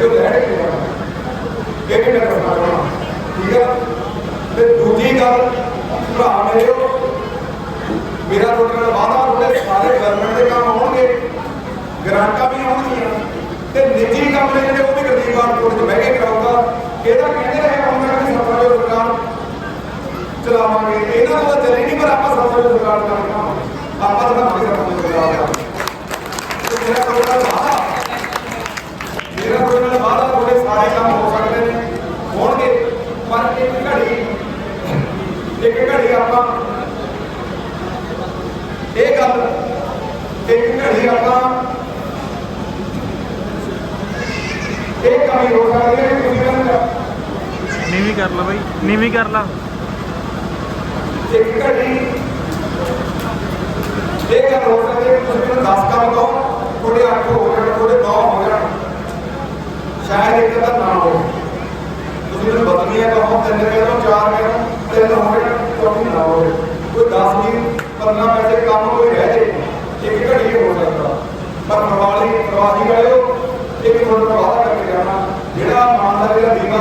ਆ ਉਹ ਗ੍ਰਿਡ ਤੋਂ ਲੈਟ ਕੇ ਜਾਣਾ ਇਹ ਵੀ ਮੈਂ ਕਰਨਾ ਚਾਹਣਾ ਠੀਕ ਹੈ ਤੇ ਦੂਜੀ ਗੱਲ ਭਰਾ ਮੇਰਿਓ ਮੇਰਾ ਤੁਹਾਡੇ ਨਾਲ ਵਾਅਦਾ ਤੁਹਾਡੇ ਸਾਰੇ ਗਵਰਨਮੈਂਟ ਦੇ ਕੰਮ ਹੋਣਗੇ ਗ੍ਰਾਂਟਾਂ ਵੀ ਆਉਣਗੀਆਂ ਤੇ ਨਿੱਜੀ ਕੰਮ ਨੇ ਜਿਹੜੇ ਉਹ ਵੀ ਗਰੀਬ ਬਾਰਕੋਟ 'ਚ ਬਹਿ ਕੇ ਕਰਾਊਗਾ ਇਹਦਾ ਕਹਿੰਦੇ ਰਹੇ ਹੁਣ ਤੱਕ ਵੀ ਸਫਰ ਜੋ ਸਰਕਾਰ ਚਲਾਵਾਂਗੇ ਇਹਨਾਂ ਨੂੰ ਤਾਂ ਚੱਲੇ ਨਹੀਂ ਪਰ ਆਪਾਂ ਸਫਰ ਜੋ ਸਰਕਾਰ ਕਰਾਂਗੇ ਆਪਾਂ ਤਾਂ ਭਾਵੇਂ ਸਫਰ ਜੋ ਸਰਕਾਰ ਕਰਾਂਗੇ ਤੇ ਮੇਰਾ ਤੁਹਾਡੇ ਨਾਲ ਵਾਅਦਾ ਮੇਰਾ ਤੁਹਾਡੇ ਨਾਲ ਵਾਅਦਾ ਤੁਹਾਡੇ ਸਾਰੇ ਕੰਮ ਹੋ ਸਕਦੇ ਨੇ ਹੋਣਗੇ ਪਰ ਇੱਕ ਘੜੀ। ਇੱਕ ਘੜੀ ਆਪਾਂ ਇਹ ਗੱਲ। ਇੱਕ ਘੜੀ ਆਪਾਂ ਇਹ ਕਮੀ ਹੋ ਸਕਦੀ ਹੈ ਕਿ ਤੁਸੀਂ ਕਹਿੰਦੇ ਨੀਵੀਂ ਕਰ ਲਾ ਬਾਈ। ਨੀਵੀਂ ਕਰ ਲਾ। ਇੱਕ ਘੜੀ। ਇਹ ਗੱਲ ਹੋ ਸਕਦੀ ਹੈ ਕਿ ਤੁਸੀਂ ਮੈਨੂੰ 10 ਕੰਮ ਕਹੋ। ਤੁਹਾਡੇ 8 ਹੋ ਜਾਣ ਤੁਹਾਡੇ 9 ਹੋ ਜਾਣ। ਸ਼ਾਇਦ ਇੱਕ ਦਾ ਨਾ ਹੋ ਤੁਸੀਂ ਮੈਨੂੰ ਬਦਲੀਆਂ ਕਹੋ ਤਿੰਨ ਕਹੋ ਚਾਰ ਕਹੋ ਤਿੰਨ ਹੋ ਜਾਣ ਚੌਥੀ ਨਾ ਹੋਵੇ। ਕੋਈ 10 ਵੀ 15 ਪੈਸੇ ਕੰਮ ਕੋਈ ਰਹਿ ਜੇ, ਇੱਕ ਘੜੀ ਹੋ ਸਕਦਾ। ਪਰ ਪ੍ਰਵਾਲੀ ਪ੍ਰਵਾਹੀ ਵਾਲਿਓ, ਇੱਕ ਤੁਹਾਡੇ ਨਾਲ ਵਾਅਦਾ ਕਰਕੇ ਜਾਣਾ। ਜਿਹੜਾ ਇਮਾਨਦਾਰੀ ਦਾ ਦੀਵਾ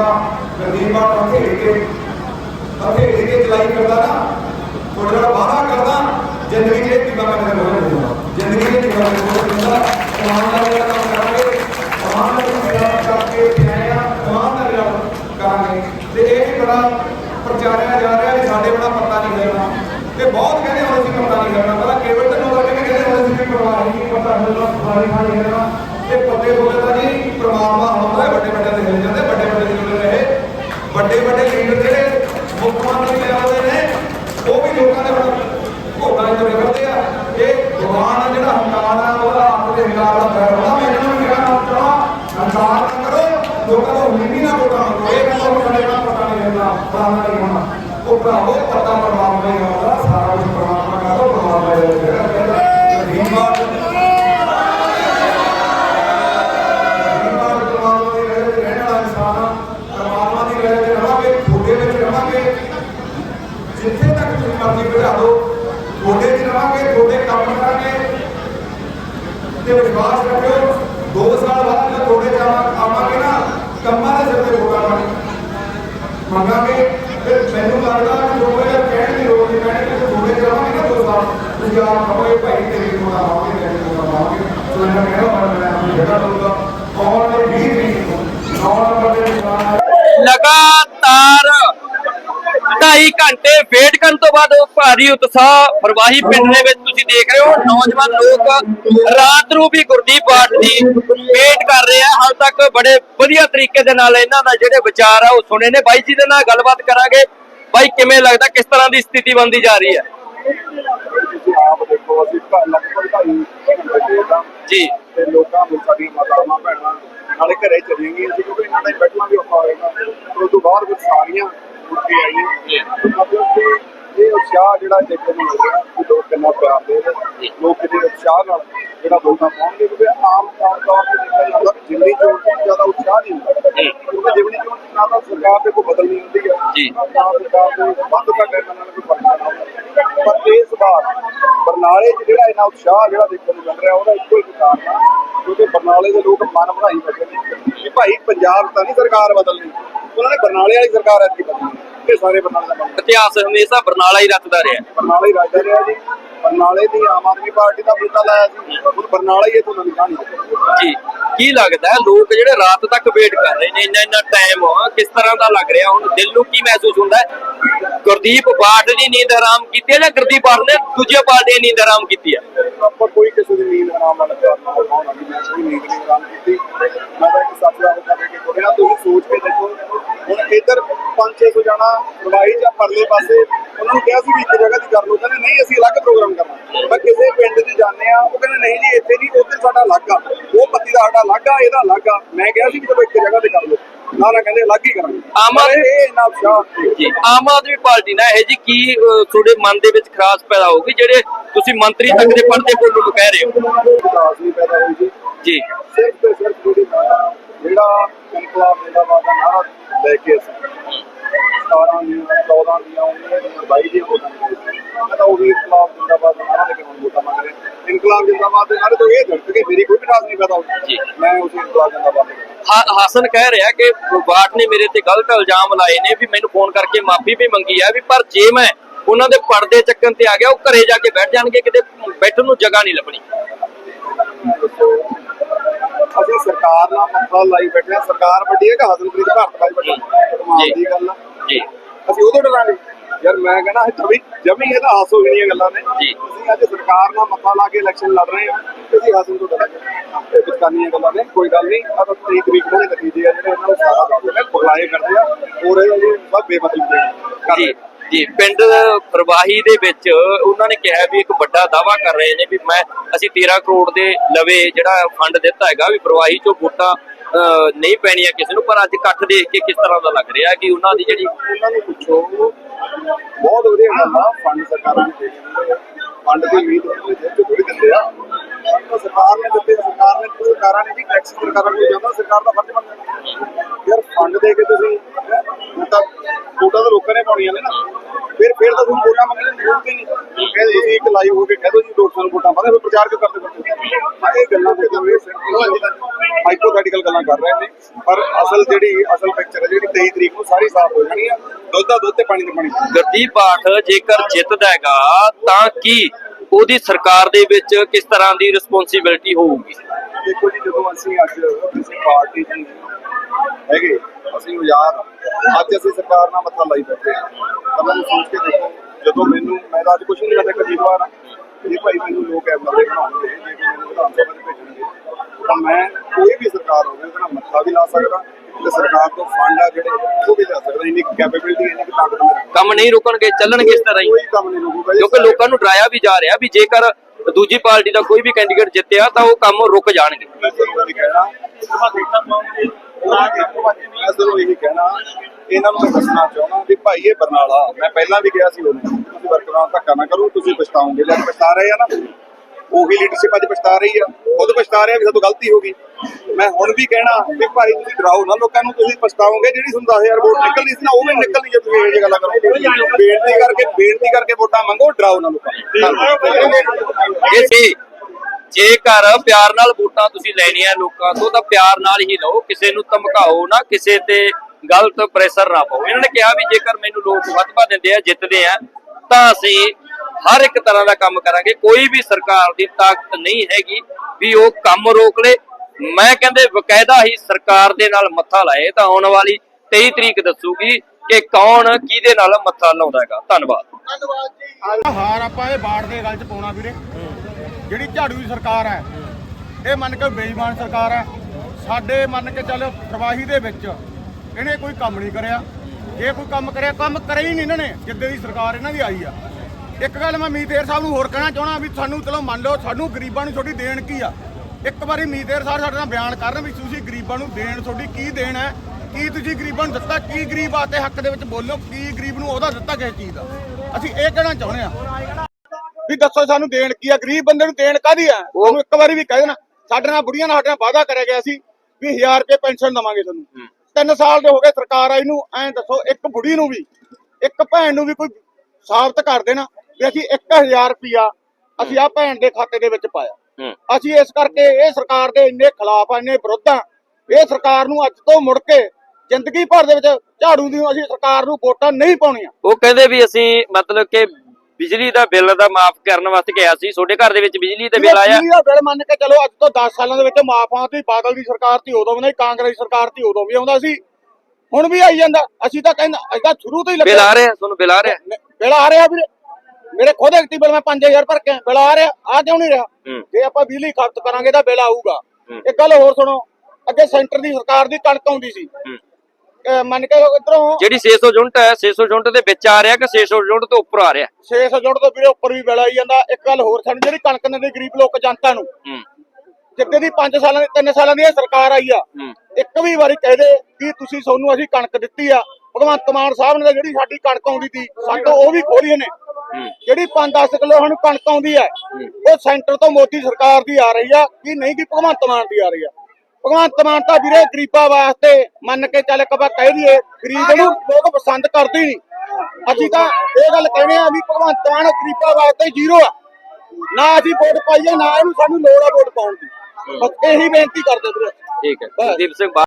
ਗਰੀਬਾਂ ਨੂੰ ਹਥੇਲੀ ਕੇ ਹਥੇਲੀ ਤੇ ਚਲਾਈ ਕਰਦਾ ਨਾ, ਤੁਹਾਡੇ ਨਾਲ ਵਾਅਦਾ ਕਰਦਾ, ਜ਼ਿੰਦਗੀ 'ਚ ਇਹ ਦੀਵਾ ਮੈਂ ਕਦੇ ਮੋਹ ਨਹੀਂ ਦੂੰਗਾ ਜ਼ਿੰਦਗੀ 'ਚ ਦੀਵਾ ਮੈਂ ਮੋਹ ਨਹੀਂ ਦੂੰਗਾ ਇਮਾਨਦਾਰੀ ਦਾ ਕੰਮ ਕਰਾਂਗੇ, ਇਮਾਨਦਾਰੀ ਦਾ ਕੰਮ ਕਰਕੇ ਪਿਆਇਆ ਇਮਾਨਦਾਰੀ ਨਾਲ ਕਰਾਂਗੇ। ਤੇ ਇਹ ਵੀ ਬੜਾ ਪ੍ਰਚਾਰਿਆ ਜਾ ਰਿਹਾ ਵੀ ਸਾਡੇ ਬੜਾ ਪਤਾ ਨਹੀਂ ਲੈਣਾ ਤੇ ਬਹੁਤ ਕਹਿੰਦੇ ਹੁਣ ਅਸੀਂ ਪਤਾ ਨਹੀਂ ਲੈਣਾ ਪਹਿਲਾਂ ਕੇਵਲ ਤੇ ਨੋਰ ਕਹਿੰਦੇ ਕਹਿੰਦੇ ਹੁਣ ਅਸੀਂ ਵੀ ਪਰਵਾਹ ਨਹੀਂ ਪਤਾ ਹੁੰਦਾ ਸਾਰੀ ਖਾਣੀ ਲੈਣਾ ਇਹ ਪੱਤੇ ਬੋਲੇ ਤਾਂ ਜੀ ਪ੍ਰਮਾਤਮਾ ਹੁੰਦਾ ਹੈ, ਵੱਡੇ ਵੱਡੇ ਤੇ ਹਿਲ ਜਾਂਦੇ, ਵੱਡੇ ਵੱਡੇ ਲੀਡਰ ਰਹੇ ਵੱਡੇ ਵੱਡੇ ਲੀਡਰ ਜਿਹੜੇ ਮੁੱਖ ਮੰਤਰੀ ਲੈਵਲ ਦੇ ਨੇ, ਉਹ ਵੀ ਲੋਕਾਂ ਦੇ ਬੜਾ ਘੋਟਾਂ ਚ ਨਿਕਲਦੇ ਆ। ਇਹ ਭਗਵਾਨ ਜਿਹੜਾ ਹੰਕਾਰ ਆ, ਉਹਦਾ ਹੱਥ ਦੇ ਹੰਕਾਰ ਦਾ ਪੈਰ ਮੈਂ ਇਹਨਾਂ ਨੂੰ ਕਿਹਾ ਨਾ ਕਰੋ, ਲੋਕਾਂ ਤੋਂ ਉਮੀਦ ਨਾ ਵੋਟਾਂ ਮੰਗੋ ਇਹ ਕਹਿੰਦਾ ਸਾਡੇ ਨਾਲ ਪਤਾ ਨਹੀਂ ਰਹਿੰਦਾ ਫਲਾਣਾ ਨਹੀਂ ਹੋਣਾ ਉਹ ਭਰਾਵੋ ਪਤਾ ਪਰਮਾਤਮਾ ਹੀ ਹੁੰਦਾ ਸਾਰਾ ਕੁਝ ਪਰਮਾਤਮਾ ਕਰਦਾ ਪਰਮਾਤਮਾ ਦੇ ਜਿਹੜਾ ਕਹਿੰਦਾ ਗਰੀਬਾਂ ਪਰਮਾਤਮਾ ਦੀ ਰਹਿ ਵਿੱਚ ਰਹਿਣ ਵਾਲਾ ਇਨਸਾਨ ਆ। ਪਰਮਾਤਮਾ ਦੀ ਰਹਿ ਵਿੱਚ ਰਵਾਂਗੇ ਤੁਹਾਡੇ ਵਿੱਚ ਰਵਾਂਗੇ ਜਿੱਥੇ ਤੱਕ ਤੁਸੀਂ ਮਰਜ਼ੀ ਭਜਾ ਦਿਓ ਤੁਹਾਡੇ 'ਚ ਰਵਾਂਗੇ ਤੁਹਾਡੇ ਕੰਮ ਕਰਾਂਗੇ ਤੇ ਵਿਸ਼ਵਾਸ ਰੱਖਿਓ 2 ਸਾਲ ਬਾਅਦ ਜਦੋਂ ਤੁਹਾਡੇ ਚ ਆਵਾਂ- ਆਵਾਂਗੇ ਨਾ ਕੰਮਾਂ ਦੇ ਸਿਰ ਤੇ ਹੋਗਾ ਪਾਣੀ ਮੰਗਾਂਗੇ, ਫਿਰ ਮੈਨੂੰ ਲੱਗਦਾ ਕਿ ਜੋ ਇਹ ਕਹਿਣ ਦੀ ਲੋੜ ਨਹੀਂ ਪੈਣੀ ਕਿ ਤੁਹਾਡੇ ਚ ਨਾ 2 ਸਾਲ ਤੁਸੀਂ ਆਪ ਕਹੋਗੇ ਭਾਈ ਤੇਰੀ ਕੋਲ ਆਵਾਂਗੇ, ਤੇਰੀ ਕੋਲ ਆਵਾਂਗੇ। ਸੋ ਇਹਨਾਂ ਕਹਿਣਾ, ਮੈਂ ਮੈਂ ਆਪਣੀ ਜਗ੍ਹਾ ਲਊਗਾ ਆਉਣ ਵਾਲੀ 20 ਤਰੀਕ ਨੌ ਨੰਬਰ ਦੇ ਨਿਸ਼ਾਨ ਲਗਾਤਾਰ ਢਾਈ ਘੰਟੇ ਵੇਟ ਕਰਨ ਭਾਰੀ ਉਤਸ਼ਾਹ ਫਰਵਾਹੀ ਪਿੰਡ ਦੇ ਵਿੱਚ ਤੁਸੀਂ ਦੇਖ ਰਹੇ ਹੋ, ਨੌਜਵਾਨ ਲੋਕ ਰਾਤ ਨੂੰ ਵੀ ਗੁਰਦੀਪ ਪਾਠ ਦੀ ਵੇਟ ਕਰ ਰਹੇ ਆ। ਹਾਲ ਤੱਕ ਬੜੇ ਵਧੀਆ ਤਰੀਕੇ ਦੇ ਨਾਲ ਇਹਨਾਂ ਦਾ ਜਿਹੜੇ ਵਿਚਾਰ ਆ, ਉਹ ਸੁਣੇ ਨੇ। ਬਾਈ ਜੀ ਦੇ ਨਾਲ ਗੱਲਬਾਤ ਕਰਾਂਗੇ। ਬਾਈ, ਕਿਵੇਂ ਲੱਗਦਾ, ਕਿਸ ਤਰ੍ਹਾਂ ਦੀ ਸਥਿਤੀ ਬਣਦੀ ਜਾ ਰਹੀ ਹੈ? ਤੁਸੀਂ ਆਪ ਦੇਖੋ ਅਸੀਂ ਘਰ ਲਗਭਗ ਢਾਈ ਘੰਟੇ ਦਾ ਜੀ। ਤੇ ਲੋਕਾਂ ਨੂੰ ਸਾਡੀਆਂ ਮਾਤਾਵਾਂ ਭੈਣਾਂ ਨਾਲੇ ਘਰੇ ਚਲੀਆਂ ਗਈਆਂ ਸੀ ਕਿਉਂਕਿ ਇਹਨਾਂ ਦਾ ਬੈਠਣਾ ਵੀ ਔਖਾ ਹੋਏਗਾ। ਪਰ ਉਸ ਤੋਂ ਬਾਅਦ ਫਿਰ ਸਾਰੀਆਂ ਉੱਠ ਕੇ ਆਈਆਂ। ਮਤਲਬ ਕਿ ਇਹ ਉਤਸ਼ਾਹ ਜਿਹੜਾ ਦੇਖਣ ਨੂੰ ਮਿਲ ਰਿਹਾ ਕਿ ਲੋਕ ਕਿੰਨਾ ਪਿਆਰ ਦੇ ਰਹੇ। ਲੋਕ ਕਿੰਨੇ ਉਤਸ਼ਾਹ ਨਾਲ ਜਿਹੜਾ ਵੋਟਾਂ ਪਾਉਣਗੇ ਕਿਉਂਕਿ ਆਮ ਤੌਰ ਤੇ ਦੇਖਿਆ ਜਾਂਦਾ ਕਿ ਜਿੰਨੀ ਚੋਣ ਚ ਜ਼ਿਆਦਾ ਉਤਸ਼ਾਹ ਨਹੀਂ ਹੁੰਦਾ। ਕਿਉਂਕਿ ਜਿਮਨੀ ਚੋਣ ਚ ਨਾ ਤਾਂ ਸਰਕਾਰ ਦੇ ਕੋਈ ਬਦਲਣੀ ਹੁੰਦੀ ਹੈ ਜੀ। ਸਰਕਾਰ ਦੇ ਵੱਧ ਘੱਟ ਇਹਨਾਂ ਨਾਲ ਕੋਈ ਫ਼ਰਕ ਨਾ ਹੁੰਦਾ ਪਰ ਇਸ ਵਾਰ ਬਰਨਾਲੇ 'ਚ ਜਿਹੜਾ ਇਹਨਾਂ ਉਤਸ਼ਾਹ ਜਿਹੜਾ ਦੇਖਣ ਨੂੰ ਮਿਲ ਰਿਹਾ, ਉਹਦਾ ਇੱਕੋ ਇੱਕ ਕਾਰਨ ਆ, ਕਿਉਂਕਿ ਬਰਨਾਲੇ ਦੇ ਲੋਕ ਮਨ ਬਣਾਈ ਬੈਠੇ ਨੇ ਕਿ ਭਾਈ ਪੰਜਾਬ ਤਾਂ ਨਹੀਂ ਸਰਕਾਰ ਬਦਲਣੀ, ਉਹਨਾਂ ਨੇ ਬਰਨਾਲੇ ਵਾਲੀ ਸਰਕਾਰ ਐਤਕੀ ਬਦਲਣੀ। ਇਹ ਸਾਰੇ ਬਰਨਾਲੇ ਦਾ ਇਤਿਹਾਸ ਹਮੇਸ਼ਾ ਬਰਨਾਲਾ ਹੀ ਰੱਖਦਾ ਰਿਹਾ। ਬਰਨਾਲਾ ਹੀ ਰਾਜਾ ਰਿਹਾ ਜੀ। ਬਰਨਾਲੇ ਦੀ ਆਮ ਆਦਮੀ ਪਾਰਟੀ ਦਾ ਮੁੱਦਾ ਲਾਇਆ ਸੀ। ਹੁਣ ਬਰਨਾਲਾ ਹੀ ਇਹ ਤੋਂ ਨਵੀਂ ਕਹਾਣੀ ਜੀ ਕੀ ਲੱਗਦਾ ਲੋਕ ਜਿਹੜੇ ਰਾਤ ਤੱਕ ਵੇਟ ਕਰ ਰਹੇ ਨੇ ਇੰਨਾ ਇੰਨਾ ਟਾਈਮ ਕਿਸ ਤਰ੍ਹਾਂ ਦਾ ਲੱਗ ਰਿਹਾ? ਹੁਣ ਦਿਲ ਨੂੰ ਕੀ ਮਹਿਸੂਸ ਹੁੰਦਾ ਗੁਰਦੀਪ ਬਾਠ ਦੀ ਨੀਂਦ ਹਰਾਮ ਕੀਤੀ ਹੈ ਜਾਂ ਗੁਰਦੀਪ ਬਾਠ ਨੇ ਦੂਜੀਆਂ ਪਾਰਟੀਆਂ ਦੀ ਨੀਂਦ ਹਰਾਮ ਕੀਤੀ ਹੈ? ਆਪਾਂ ਕੋਈ ਕਿਸੇ ਦੀ ਨੀਂਦ ਹਰਾਮ ਨਹੀਂ ਮੈਂ ਕੋਈ ਨੀਂਦ ਨਹੀਂ ਹਰਾਮ ਕੀਤੀ। ਮੈਂ ਤਾਂ ਇੱਕ ਸੱਚ ਦਾ ਕੇ ਬੋਲਿਆ ਤੁਸੀਂ ਸੋਚ ਕੇ ਦੇਖੋ ਹੁਣ ਇੱਧਰ 5-600 ਜਾਣਾ ਰਵਾਈ ਜਾਂ ਪਰਲੇ ਪਾਸੇ ਉਹਨਾਂ ਨੂੰ ਕਿਹਾ ਸੀ ਵੀ ਇੱਕ ਜਗ੍ਹਾ ਦੀ ਕਰ ਲਓ। ਕਹਿੰਦੇ ਨਹੀਂ ਅਸੀਂ ਅਲੱਗ ਪ੍ਰੋਗਰਾਮ ਕਰਨਾ ਮੈਂ ਕਿਸੇ ਪਿੰਡ 'ਚ ਜਾਂਦੇ ਆ ਉਹ ਕਹਿੰਦੇ ਨਹੀਂ ਜੀ ਇੱਥੇ ਨਹੀਂ ਉੱਧਰ ਸਾਡਾ ਅਲੱਗ ਆ। ਉਹ ਪੱਤੀ ਦਾ ਸਾਡਾ ਅਲੱਗ ਆ ਇਹਦਾ ਅਲੱਗ ਆ। ਮੈਂ ਕਿਹਾ ਸੀ ਕਿ ਚਲੋ ਇੱਕ ਜਗ੍ਹਾ ਤੇ ਕਰ ਲਓ। ਨਾ ਨਾ ਕਹਿੰਦੇ ਅਲੱਗ ਹੀ ਕਰਾਂਗੇ। ਆਮ ਆਦਮੀ- ਜੀ ਆਮ ਆਦਮੀ ਪਾਰਟੀ ਨਾਲ ਇਹ ਜੀ ਕੀ ਤੁਹਾਡੇ ਮਨ ਦੇ ਵਿੱਚ ਖਰਾਸ ਪੈਦਾ ਹੋਊਗੀ ਜਿਹੜੇ ਤੁਸੀਂ ਮੰਤਰੀ ਤੱਕ ਦੇ ਪੜਦੇ ਬੋਲਣ ਨੂੰ ਕਹਿ ਰਹੇ ਹੋ? ਨਹੀਂ ਪੈਦਾ ਜੀ। ਸਿਰਫ ਸਿਰਫ ਜਿਹੜੀ ਜਿਹੜਾ ਇਨਕਲਾਬ ਜਿੰਦਾਬਾਦ ਦਾ ਨਾਰਾ ਲੈ ਕੇ ਅਸੀਂ 17 ਦੀਆਂ 14 ਦੀਆਂ 19 ਦੀਆਂ 22 ਦੀਆਂ ਵੋਟਾਂ। ਮੈਂ ਤਾਂ ਉਹੀ ਇਨਕਲਾਬ ਜਿੰਦਾਬਾਦ ਦਾ ਨਾਰਾ ਲੈ ਕੇ ਹੁਣ ਵੋਟਾਂ ਮੰਗ ਰਿਹਾ ਇਨਕਲਾਬ ਜਿੰਦਾਬਾਦ ਦੇ ਨਾਰੇ ਤੋਂ ਇਹ ਦਰਦ ਕਿ ਮੇਰੀ ਕੋਈ ਵਿਕਾਸ ਨਹੀਂ। ਹੋਈ। ਮੈਂ ਉਸ ਇਨਕਲਾਬ ਜਿੰਦਾਬਾਦ ਹਾਸਨ ਕਹਿ ਰਿਹਾ ਕਿ ਬਾਟ ਨੇ ਮੇਰੇ ਤੇ ਗਲਤ ਇਲਜ਼ਾਮ ਲਾਏ ਨੇ ਵੀ ਮੈਨੂੰ ਫੋਨ ਕਰਕੇ ਮਾਫੀ ਵੀ ਮੰਗੀ ਹੈ ਵੀ ਪਰ ਜੇ ਮੈਂ ਉਹਨਾਂ ਦੇ ਪਰਦੇ ਚੱਕਣ ਤੇ ਆ ਗਿਆ ਉਹ ਘਰੇ ਜਾ ਕੇ ਬੈਠ ਜਾਣਗੇ ਕਿਤੇ ਬੈਠਣ ਨੂੰ ਜਗ੍ਹਾ ਨਹੀਂ ਲੱਭਣੀ। ਅਸੀਂ ਸਰਕਾਰ ਨਾਲ ਮੱਥਾ ਲਾਈ ਬੈਠੇ ਹਾਂ। ਸਰਕਾਰ ਵੱਡੀ ਹੈ ਕਿ ਹਸਨਪ੍ਰੀਤ ਭਾਰਤ ਭਾਈ ਵੱਡੀ? ਕਮਾਲ ਜੀ। ਦੀ ਗੱਲ ਆ। ਜੀ। ਅਸੀਂ ਉਦੋਂ ਡਰਾਂਗੇ ਯਾਰ ਮੈਂ ਕਹਿੰਦਾ ਜਮੀ ਜਮੀ ਇਹ ਤਾਂ ਹਾਸੋ ਗਈਆਂ ਗੱਲਾਂ ਨੇ। ਜੀ। ਅਸੀਂ ਅੱਜ ਸਰਕਾਰ ਨਾਲ ਮੱਥਾ ਲਾ ਕੇ ਇਲੈਕਸ਼ਨ ਲੜ ਰਹੇ ਹਾਂ ਤੇ ਅਸੀਂ ਹਾਸਨ ਤੋਂ ਡਰਾਂਗੇ। ਇਹ ਗੱਲਾਂ ਨੇ ਕੋਈ ਗੱਲ ਨਹੀਂ। ਆ ਤਾਂ 30 ਤਰੀਕ ਨੂੰ ਨਤੀਜੇ ਆ ਜਿਹੜੇ ਇਹਨਾਂ ਨੂੰ ਸਾਰਾ ਦੱਸਦੇ ਨੇ ਬੁਲਾਏ ਕਰਦੇ ਆ। ਹੋਰ ਇਹ ਸਭ ਬੇਮਤਲਬ ਦੇ ਕਰ ਜੀ ਜੀ ਪਿੰਡ ਪ੍ਰਵਾਹੀ ਦੇ ਵਿੱਚ ਉਹਨਾਂ ਨੇ ਕਿਹਾ ਵੀ ਇੱਕ ਵੱਡਾ ਦਾਵਾ ਕਰ ਰਹੇ ਨੇ ਵੀ ਮੈਂ ਅਸੀਂ 13 ਕਰੋੜ ਦੇ ਲਵੇ ਜਿਹੜਾ ਫੰਡ ਦਿੱਤਾ ਹੈਗਾ ਵੀ ਪ੍ਰਵਾਹੀ ਚੋਂ ਵੋਟਾਂ ਨਹੀਂ ਪੈਣੀਆਂ ਕਿਸੇ ਨੂੰ ਪਰ ਅੱਜ ਇਕੱਠ ਦੇਖ ਕੇ ਕਿਸ ਤਰ੍ਹਾਂ ਦਾ ਲੱਗ ਰਿਹਾ ਕਿ ਉਹਨਾਂ ਦੀ ਜਿਹੜੀ ਉਹਨਾਂ ਨੂੰ ਪੁੱਛੋ ਬਹੁਤ ਵਧੀਆ ਗੱਲ ਆ ਫੰਡ ਸਰਕਾਰਾਂ ਨੂੰ ਦੇ ਫੰਡ ਦੀ ਉਮੀਦ ਜੋ ਥੋੜੀ ਦਿੰਦੇ ਆ। ਸਰਕਾਰ ਨੇ ਦਿੱਤੇ ਸਰਕਾਰ ਨੇ ਸਰਕਾਰਾਂ ਨੇ ਵੀ ਟੈਕਸ ਸਰਕਾਰਾਂ ਨੂੰ ਜਾਂਦਾ ਸਰਕਾਰ ਦਾ ਫਰਜ਼ ਬਣਦਾ। ਯਾਰ ਫੰਡ ਦੇ ਕੇ ਤੁਸੀਂ ਹੈਂ, ਵੋਟਾਂ ਤਾਂ ਲੋਕਾਂ ਨੇ ਪਾਉਣੀਆਂ ਨੇ ਨਾ ਫਿਰ ਫਿਰ ਤਾਂ ਤੁਹਾਨੂੰ ਵੋਟਾਂ ਮੰਗਣ ਦੀ ਜ਼ਰੂਰਤ ਹੀ ਨਹੀਂ ਕਹਿੰਦੇ ਤੁਸੀਂ ਇੱਕ ਲਾਈਵ ਹੋ ਕੇ ਕਹਿ ਜੀ ਲੋਕਾਂ ਨੂੰ ਵੋਟਾਂ ਪਾਉਂਦੇ ਫਿਰ ਪ੍ਰਚਾਰ ਕਿਉਂ ਕਰਦੇ ਹਾਂ? ਇਹ ਗੱਲਾਂ ਤੇ ਇਹ ਹਾਈਪੋਥੈਟੀਕਲ ਗੱਲਾਂ ਕਰ ਰਹੇ ਨੇ। ਪਰ ਅਸਲ ਜਿਹੜੀ ਅਸਲ ਪਿਕਚਰ ਹੈ ਜਿਹੜੀ 23 ਤਰੀਕ ਨੂੰ ਸਾਰੀ ਸਾਫ਼ ਹੋ ਜਾਣੀ ਆ। ਦੁੱਧ ਦਾ ਦੁੱਧ ਤੇ ਪਾਣੀ ਦਾ ਪਾਣੀ। ਗੁਰਦੀਪ ਬਾਠ ਜੇਕਰ ਜਿੱਤਦਾ ਹੈਗਾ ਤਾਂ ਕੀ ਉਹਦੀ ਸਰਕਾਰ ਦੇ ਵਿੱਚ ਕਿਸ ਤਰ੍ਹਾਂ ਦੀ ਰਿਸਪੌਂਸਿਬਿਲਟੀ ਹੋਊਗੀ? ਦੇਖੋ ਜੀ ਜਦੋਂ ਅਸੀਂ ਅੱਜ ਕਿਸੇ ਪਾਰਟੀ ਦੀ ਹੈਗੇ ਅਸੀਂ ਹਾਂ। ਅੱਜ ਅਸੀਂ ਸਰਕਾਰ ਨਾਲ ਮੱਥਾ ਲਾਈ ਬੈਠੇ ਹਾਂ ਤਾਂ ਮੈਨੂੰ ਸੋਚ ਕੇ ਦੇਖੋ ਜਦੋਂ ਮੈਨੂੰ ਮੈਂ ਅੱਜ ਕੁਝ ਨਹੀਂ ਕਰਦਾ ਕਬੀਰਵਾਰ ਇਹ ਭਾਈ ਮੈਨੂੰ ਲੋਕ ਐਮਐਲਏ ਬਣਾਉਣਗੇ ਜੇ ਕੋਈ ਮੈਨੂੰ ਵਿਧਾਨ ਸਭਾ ਚ ਭੇਜਣਗੇ ਤਾਂ ਮੈਂ ਕੋਈ ਵੀ ਸਰਕਾਰ ਹੋਵੇ ਉਹਦੇ ਮੱਥਾ ਵੀ ਲਾ ਸਕਦਾ। ਤੇ ਸਰਕਾਰ ਤੋਂ ਫੰਡ ਆ ਜਿਹੜੇ ਉਹ ਵੀ ਲੈ ਸਕਦਾ। ਇੰਨੀ ਕੈਪੇਬਿਲਿਟੀ ਇੰਨੀ ਤਾਕਤ ਮੇਰੇ ਕੰਮ ਨਹੀਂ ਰੁਕਣਗੇ ਚੱਲਣਗੇ ਇਸ ਤਰ੍ਹਾਂ ਹੀ। ਕੋਈ ਕੰਮ ਨਹੀਂ ਰੁਕੂਗਾ। ਜੀ। ਕਿਉਂਕਿ ਲੋਕਾਂ ਨੂੰ ਡਰਾਇਆ ਵੀ ਜਾ ਰਿਹਾ ਵੀ ਜੇਕਰ ਦੂਜੀ ਪਾਰਟੀ ਦਾ ਕੋਈ ਵੀ ਕੈਂਡੀਡੇਟ ਜਿੱਤਿਆ ਤਾਂ ਉਹ ਕੰਮ ਰੁਕ ਜਾਣਗੇ। ਮੈਂ ਤੁਹਾਨੂੰ ਕਹਿਣਾ ਮੈਂ ਤੁਹਾਨੂੰ ਇਹੀ ਕਹਿਣਾ ਇਹਨਾਂ ਨੂੰ ਮੈਂ ਦੱਸਣਾ ਚਾਹੁੰਦਾ ਵੀ ਭਾਈ ਇਹ ਬਰਨਾਲਾ ਮੈਂ ਪਹਿਲਾਂ ਵੀ ਕਿਹਾ ਸੀ ਉਹਨੇ ਤੁਸੀਂ ਵਰਕਰਾਂ ਨਾਲ ਧੱਕਾ ਨਾ ਕਰੋ ਤੁਸੀਂ ਪਛਤਾਓਗੇ ਲੈ ਪਛਤਾ ਰਹੇ ਆ ਨਾ ਉਹੀ ਲੀਡਰਸ਼ਿਪ ਅੱਜ ਪਛਤਾ ਰਹੀ ਆ ਖੁਦ ਪਛਤਾ ਰਿਹਾ ਵੀ ਸਾਤੋਂ ਗਲਤੀ ਹੋ ਗਈ ਮੈਂ ਹੁਣ ਵੀ ਕਹਿਣਾ ਵੀ ਭਾਈ ਤੁਸੀਂ ਡਰਾਓ ਨਾ ਲੋਕਾਂ ਨੂੰ ਤੁਸੀਂ ਪਛਤਾਓਗੇ ਜਿਹੜੀ ਤੁਹਾਨੂੰ 10000 ਵੋਟ ਨਿਕਲਣੀ ਸੀ ਨਾ ਉਹ ਵੀ ਨਿਕਲਣੀ ਜੇ ਤੁਸੀਂ ਇਹ ਜਿਹੀ ਗੱਲਾਂ ਕਰੋਗੇ ਬੇਨਤੀ ਕਰਕੇ ਬੇਨਤੀ ਕਰਕੇ ਵੋਟਾਂ ਮੰਗੋ ਡਰਾਓ ਨਾ ਲੋਕਾਂ ਨੂੰ ਇਹ ਸੀ। ਜੇਕਰ ਪਿਆਰ ਨਾਲ ਵੋਟਾਂ ਤੁਸੀਂ ਲੈਣੀਆਂ ਲੋਕਾਂ ਤੋਂ ਤਾਂ ਪਿਆਰ ਨਾਲ ਹੀ ਲਓ। ਕਿਸੇ ਨੂੰ ਧਮਕਾਓ ਨਾ ਕਿਸੇ ਤੇ ਗਲਤ ਪ੍ਰੈਸ਼ਰ ਨਾ ਪਾਓ। ਇਹਨਾਂ ਨੇ ਕਿਹਾ ਵੀ ਜੇਕਰ ਮੈਨੂੰ ਲੋਕ ਵਤਵਾ ਦਿੰਦੇ ਆ ਜਿੱਤਦੇ ਆ ਤਾਂ ਅਸੀਂ ਹਰ ਇੱਕ ਤਰ੍ਹਾਂ ਦਾ ਕੰਮ ਕਰਾਂਗੇ। ਕੋਈ ਵੀ ਸਰਕਾਰ ਦੀ ਤਾਕਤ ਨਹੀਂ ਹੈਗੀ ਵੀ ਉਹ ਕੰਮ ਰੋਕ ਲੇ। ਮੈਂ ਕਹਿੰਦੇ ਬਕਾਇਦਾ ਹੀ ਸਰਕਾਰ ਦੇ ਨਾਲ ਮੱਥਾ ਲਾਏ ਤਾਂ ਆਉਣ ਵਾਲੀ 23 ਤਰੀਕ ਦੱਸੂਗੀ ਕਿ ਕੌਣ ਕਿਹਦੇ ਨਾਲ ਮੱਥਾ ਲਾਉਂਦਾ ਹੈਗਾ। ਧੰਨਵਾਦ। ਹਾਰ ਆਪਾਂ ਇਹ ਬਾੜ ਦੇ ਗੱਲ ਚ ਪਾਉਣਾ ਵੀਰੇ। ਜਿਹੜੀ ਝਾੜੂ ਦੀ ਸਰਕਾਰ ਹੈ, ਇਹ ਮੰਨ ਕੇ ਬੇਈਮਾਨ ਸਰਕਾਰ ਹੈ। ਸਾਡੇ ਮੰਨ ਕੇ ਚੱਲ ਪ੍ਰਵਾਹੀ ਦੇ ਵਿੱਚ ਇਹਨੇ ਕੋਈ ਕੰਮ ਨਹੀਂ ਕਰਿਆ। ਜੇ ਕੋਈ ਕੰਮ ਕਰਿਆ, ਕੰਮ ਕਰੇ ਹੀ ਨਹੀਂ ਇਹਨਾਂ ਨੇ, ਜਿੱਦੇ ਦੀ ਸਰਕਾਰ ਇਹਨਾਂ ਦੀ ਆਈ ਆ। ਇੱਕ ਗੱਲ ਮੈਂ ਮੀਤੇਰ ਸਾਹਿਬ ਨੂੰ ਹੋਰ ਕਹਿਣਾ ਚਾਹਣਾ ਵੀ ਸਾਨੂੰ ਚਲੋ ਮੰਨ ਲਓ, ਸਾਨੂੰ ਗਰੀਬਾਂ ਨੂੰ ਤੁਹਾਡੀ ਦੇਣ ਕੀ ਆ? ਇੱਕ ਵਾਰੀ ਮੀਤੇਰ ਸਾਹਿਬ ਸਾਡੇ ਨਾਲ ਬਿਆਨ ਕਰਨ ਵੀ ਤੁਸੀਂ ਗਰੀਬਾਂ ਨੂੰ ਦੇਣ, ਤੁਹਾਡੀ ਕੀ ਦੇਣ ਹੈ? ਕੀ ਤੁਸੀਂ ਗਰੀਬਾਂ ਨੂੰ ਦਿੱਤਾ? ਕੀ ਗਰੀਬ ਆਤੇ ਹੱਕ ਦੇ ਵਿੱਚ ਬੋਲੋ? ਕੀ ਗਰੀਬ ਨੂੰ ਉਹਦਾ ਦਿੱਤਾ ਕਿਸੇ ਚੀਜ਼ ਦਾ? ਅਸੀਂ ਇਹ ਕਹਿਣਾ ਚਾਹੁੰਦੇ ਆ ਵੀ ਦੱਸੋ ਸਾਨੂੰ ਦੇਣ ਕੀ ਆ? ਗਰੀਬ ਬੰਦੇ ਨੂੰ ਦੇਣ ਕਾਦੀ ਆ? ਉਹਨੂੰ ਇੱਕ ਵਾਰੀ ਵੀ ਕਹਿ ਦੇਣਾ ਸਾਡੇ ਨਾਲ ਬੁੜੀਆਂ ਨਾਲ ਸਾਡੇ ਨਾਲ ਵਾਅਦਾ ਕਰਿਆ ਗਿਆ ਸੀ ਵੀ 1000 ਰੁਪਏ ਪੈਨਸ਼ਨ ਦਵਾਂਗੇ ਤੁਹਾਨੂੰ। ਤਿੰਨ ਸਾਲ ਦੇ ਹੋ ਗਏ ਸਰਕਾਰ ਆਈ ਨੂੰ ਐਂ ਦੱਸੋ ਇੱਕ ਬੁੜੀ ਨੂੰ ਵੀ ਇੱਕ ਭੈਣ ਨੂੰ ਵੀ ਕੋਈ ਸਾਬਤ ਕਰ ਦੇਣਾ ਵੀ ਅਸੀਂ 1000 ਰੁਪਿਆ ਅਸੀਂ ਆ ਭੈਣ ਦੇ ਖਾਤੇ ਦੇ ਵਿੱਚ ਪਾਇਆ। ਅਸੀਂ ਇਸ ਕਰਕੇ ਇਹ ਸਰਕਾਰ ਦੇ ਇੰਨੇ ਖਿਲਾਫ ਆ ਇੰਨੇ ਵਿਰੁੱਧ ਆ। ਇਹ ਸਰਕਾਰ ਨੂੰ ਅੱਜ ਤੋਂ ਮੁੜ ਕੇ ਜ਼ਿੰਦਗੀ ਭਰ ਦੇ ਵਿੱਚ ਝਾੜੂ ਦੀ ਅਸੀਂ ਸਰਕਾਰ ਨੂੰ ਵੋਟਾਂ ਨਹੀਂ ਪਾਉਣੀਆਂ। ਉਹ ਕਹਿੰਦੇ ਵੀ ਅਸੀਂ ਮਤਲਬ ਕਿ ਬਿਜਲੀ ਦਾ ਬਿੱਲ ਦਾ ਮਾਫ ਕਰਨ ਵਾਸਤੇ ਗਿਆ ਸੀ ਤੁਹਾਡੇ ਘਰ ਦੇ ਵਿੱਚ ਬਿਜਲੀ ਦਾ ਬਿੱਲ ਆਇਆ। ਬਿਜਲੀ ਦਾ ਬਿੱਲ ਮੰਨ ਕੇ ਚਲੋ ਅੱਜ ਤੋਂ 10 ਸਾਲਾਂ ਦੇ ਵਿੱਚ ਮਾਫ ਆ ਤੇ ਬਾਦਲ ਦੀ ਸਰਕਾਰ ਸੀ ਉਦੋਂ ਵੀ ਨਹੀਂ ਕਾਂਗਰਸ ਦੀ ਸਰਕਾਰ ਸੀ ਉਦੋਂ ਵੀ ਆਉਂਦਾ ਸੀ। ਹੁਣ ਵੀ ਆਈ ਜਾਂਦਾ। ਅਸੀਂ ਤਾਂ ਕਹਿੰਦਾ ਅਸੀਂ ਤਾਂ ਸ਼ੁਰੂ ਤੋਂ ਹੀ ਬਿੱਲ ਆ ਰਿਹਾ ਤੁਹਾਨੂੰ ਬਿੱਲ ਆ ਰਿਹਾ? ਬਿੱਲ ਆ ਰਿਹਾ ਵੀਰੇ। ਮੇਰੇ ਖੁਦ ਐਕਟਿਵ ਬਿੱਲ ਮੈਂ 5000 ਭਰ ਕੇ ਬਿੱਲ ਆ ਰਿਹਾ ਆ ਕਿਉਂ ਨਹੀਂ ਰਿਹਾ? ਜੇ ਆਪਾਂ ਬਿਜਲੀ ਖਪਤ ਕਰਾਂਗੇ ਤਾਂ ਬਿੱਲ ਆਊਗਾ। ਇੱਕ ਗੱਲ ਹੋਰ ਸੁਣੋ ਅੱਗੇ ਸੈਂਟਰ ਦੀ ਸਰਕਾਰ ਦੀ ਕਣਕ ਆਉਂਦੀ ਸੀ। ਮੰਨ ਕੇ ਇਧਰੋਂ ਜਿਹੜੀ 600 ਯੂਨਿਟ ਹੈ 600 ਯੂਨਿਟ ਦੇ ਵਿੱਚ ਆ ਰਿਹਾ ਕਿ 600 ਯੂਨਿਟ ਤੋਂ ਉੱਪਰ ਆ ਰਿਹਾ? 600 ਜੁੜ ਤੋਂ ਵੀਰੇ ਉੱਪਰ ਵੀ ਬਿੱਲ ਆਈ ਜਾਂਦਾ। ਇੱਕ ਗੱਲ ਹੋਰ ਸਾਨੂੰ ਜਿਹੜੀ ਕਣਕ ਦੇ ਗਰੀਬ ਲੋਕ ਜਨਤਾ ਨੂੰ ਜਿੱਦੇ ਦੀ 5 ਸਾਲਾਂ ਦੀ 3 ਸਾਲਾਂ ਦੀ ਇਹ ਸਰਕਾਰ ਆਈ ਆ ਇੱਕ ਵੀ ਵਾਰੀ ਕਹਿ ਦੇ ਕਿ ਤੁਸੀਂ ਸਾਨੂੰ ਅਸੀਂ ਕਣਕ ਦਿੱਤੀ ਆ। ਭਗਵੰਤ ਮਾਨ ਸਾਹਿਬ ਨੇ ਜਿਹੜੀ ਸਾਡੀ ਕਣਕ ਆਉਂਦੀ ਸੀ ਸਾਡੇ ਉਹ ਵੀ ਖੋਲੀਏ ਨੇ। ਜਿਹੜੀ 5-10 ਕਿਲੋ ਸਾਨੂੰ ਕਣਕ ਆਉਂਦੀ ਹੈ। ਉਹ ਸੈਂਟਰ ਤੋਂ ਮੋਦੀ ਸਰਕਾਰ ਦੀ ਆ ਰਹੀ ਆ ਕਿ ਨਹੀਂ ਕਿ ਭਗਵੰਤ ਮਾਨ ਦੀ ਆ ਰਹੀ ਆ। ਭਗਵੰਤ ਮਾਨ ਤਾਂ ਵੀਰੇ ਗਰੀਬਾਂ ਵਾਸਤੇ ਮੰਨ ਕੇ ਚੱਲ ਵਾਰ ਕਹਿ ਦਈਏ ਗਰੀਬ ਨੂੰ ਲੋਕ ਪਸੰਦ ਕਰਦੇ ਨਹੀਂ ਅਸੀਂ ਤਾਂ ਇਹ ਗੱਲ ਕਹਿੰਦੇ ਆ ਵੀ ਭਗਵੰਤ ਮਾਨ ਗਰੀਬਾਂ ਵਾਸਤੇ ਜ਼ੀਰੋ ਆ। ਨਾ ਅਸੀਂ ਵੋਟ ਪਾਈਏ ਨਾ ਇਹਨੂੰ ਸਾਨੂੰ ਲੋੜ ਆ ਵੋਟ ਪਾਉਣ ਦੀ। ਬਸ ਇਹੀ ਬੇਨਤੀ ਕਰਦੇ ਵੀਰੇ। ਠੀਕ ਹੈ। ਕੁਲਦੀਪ ਸਿੰਘ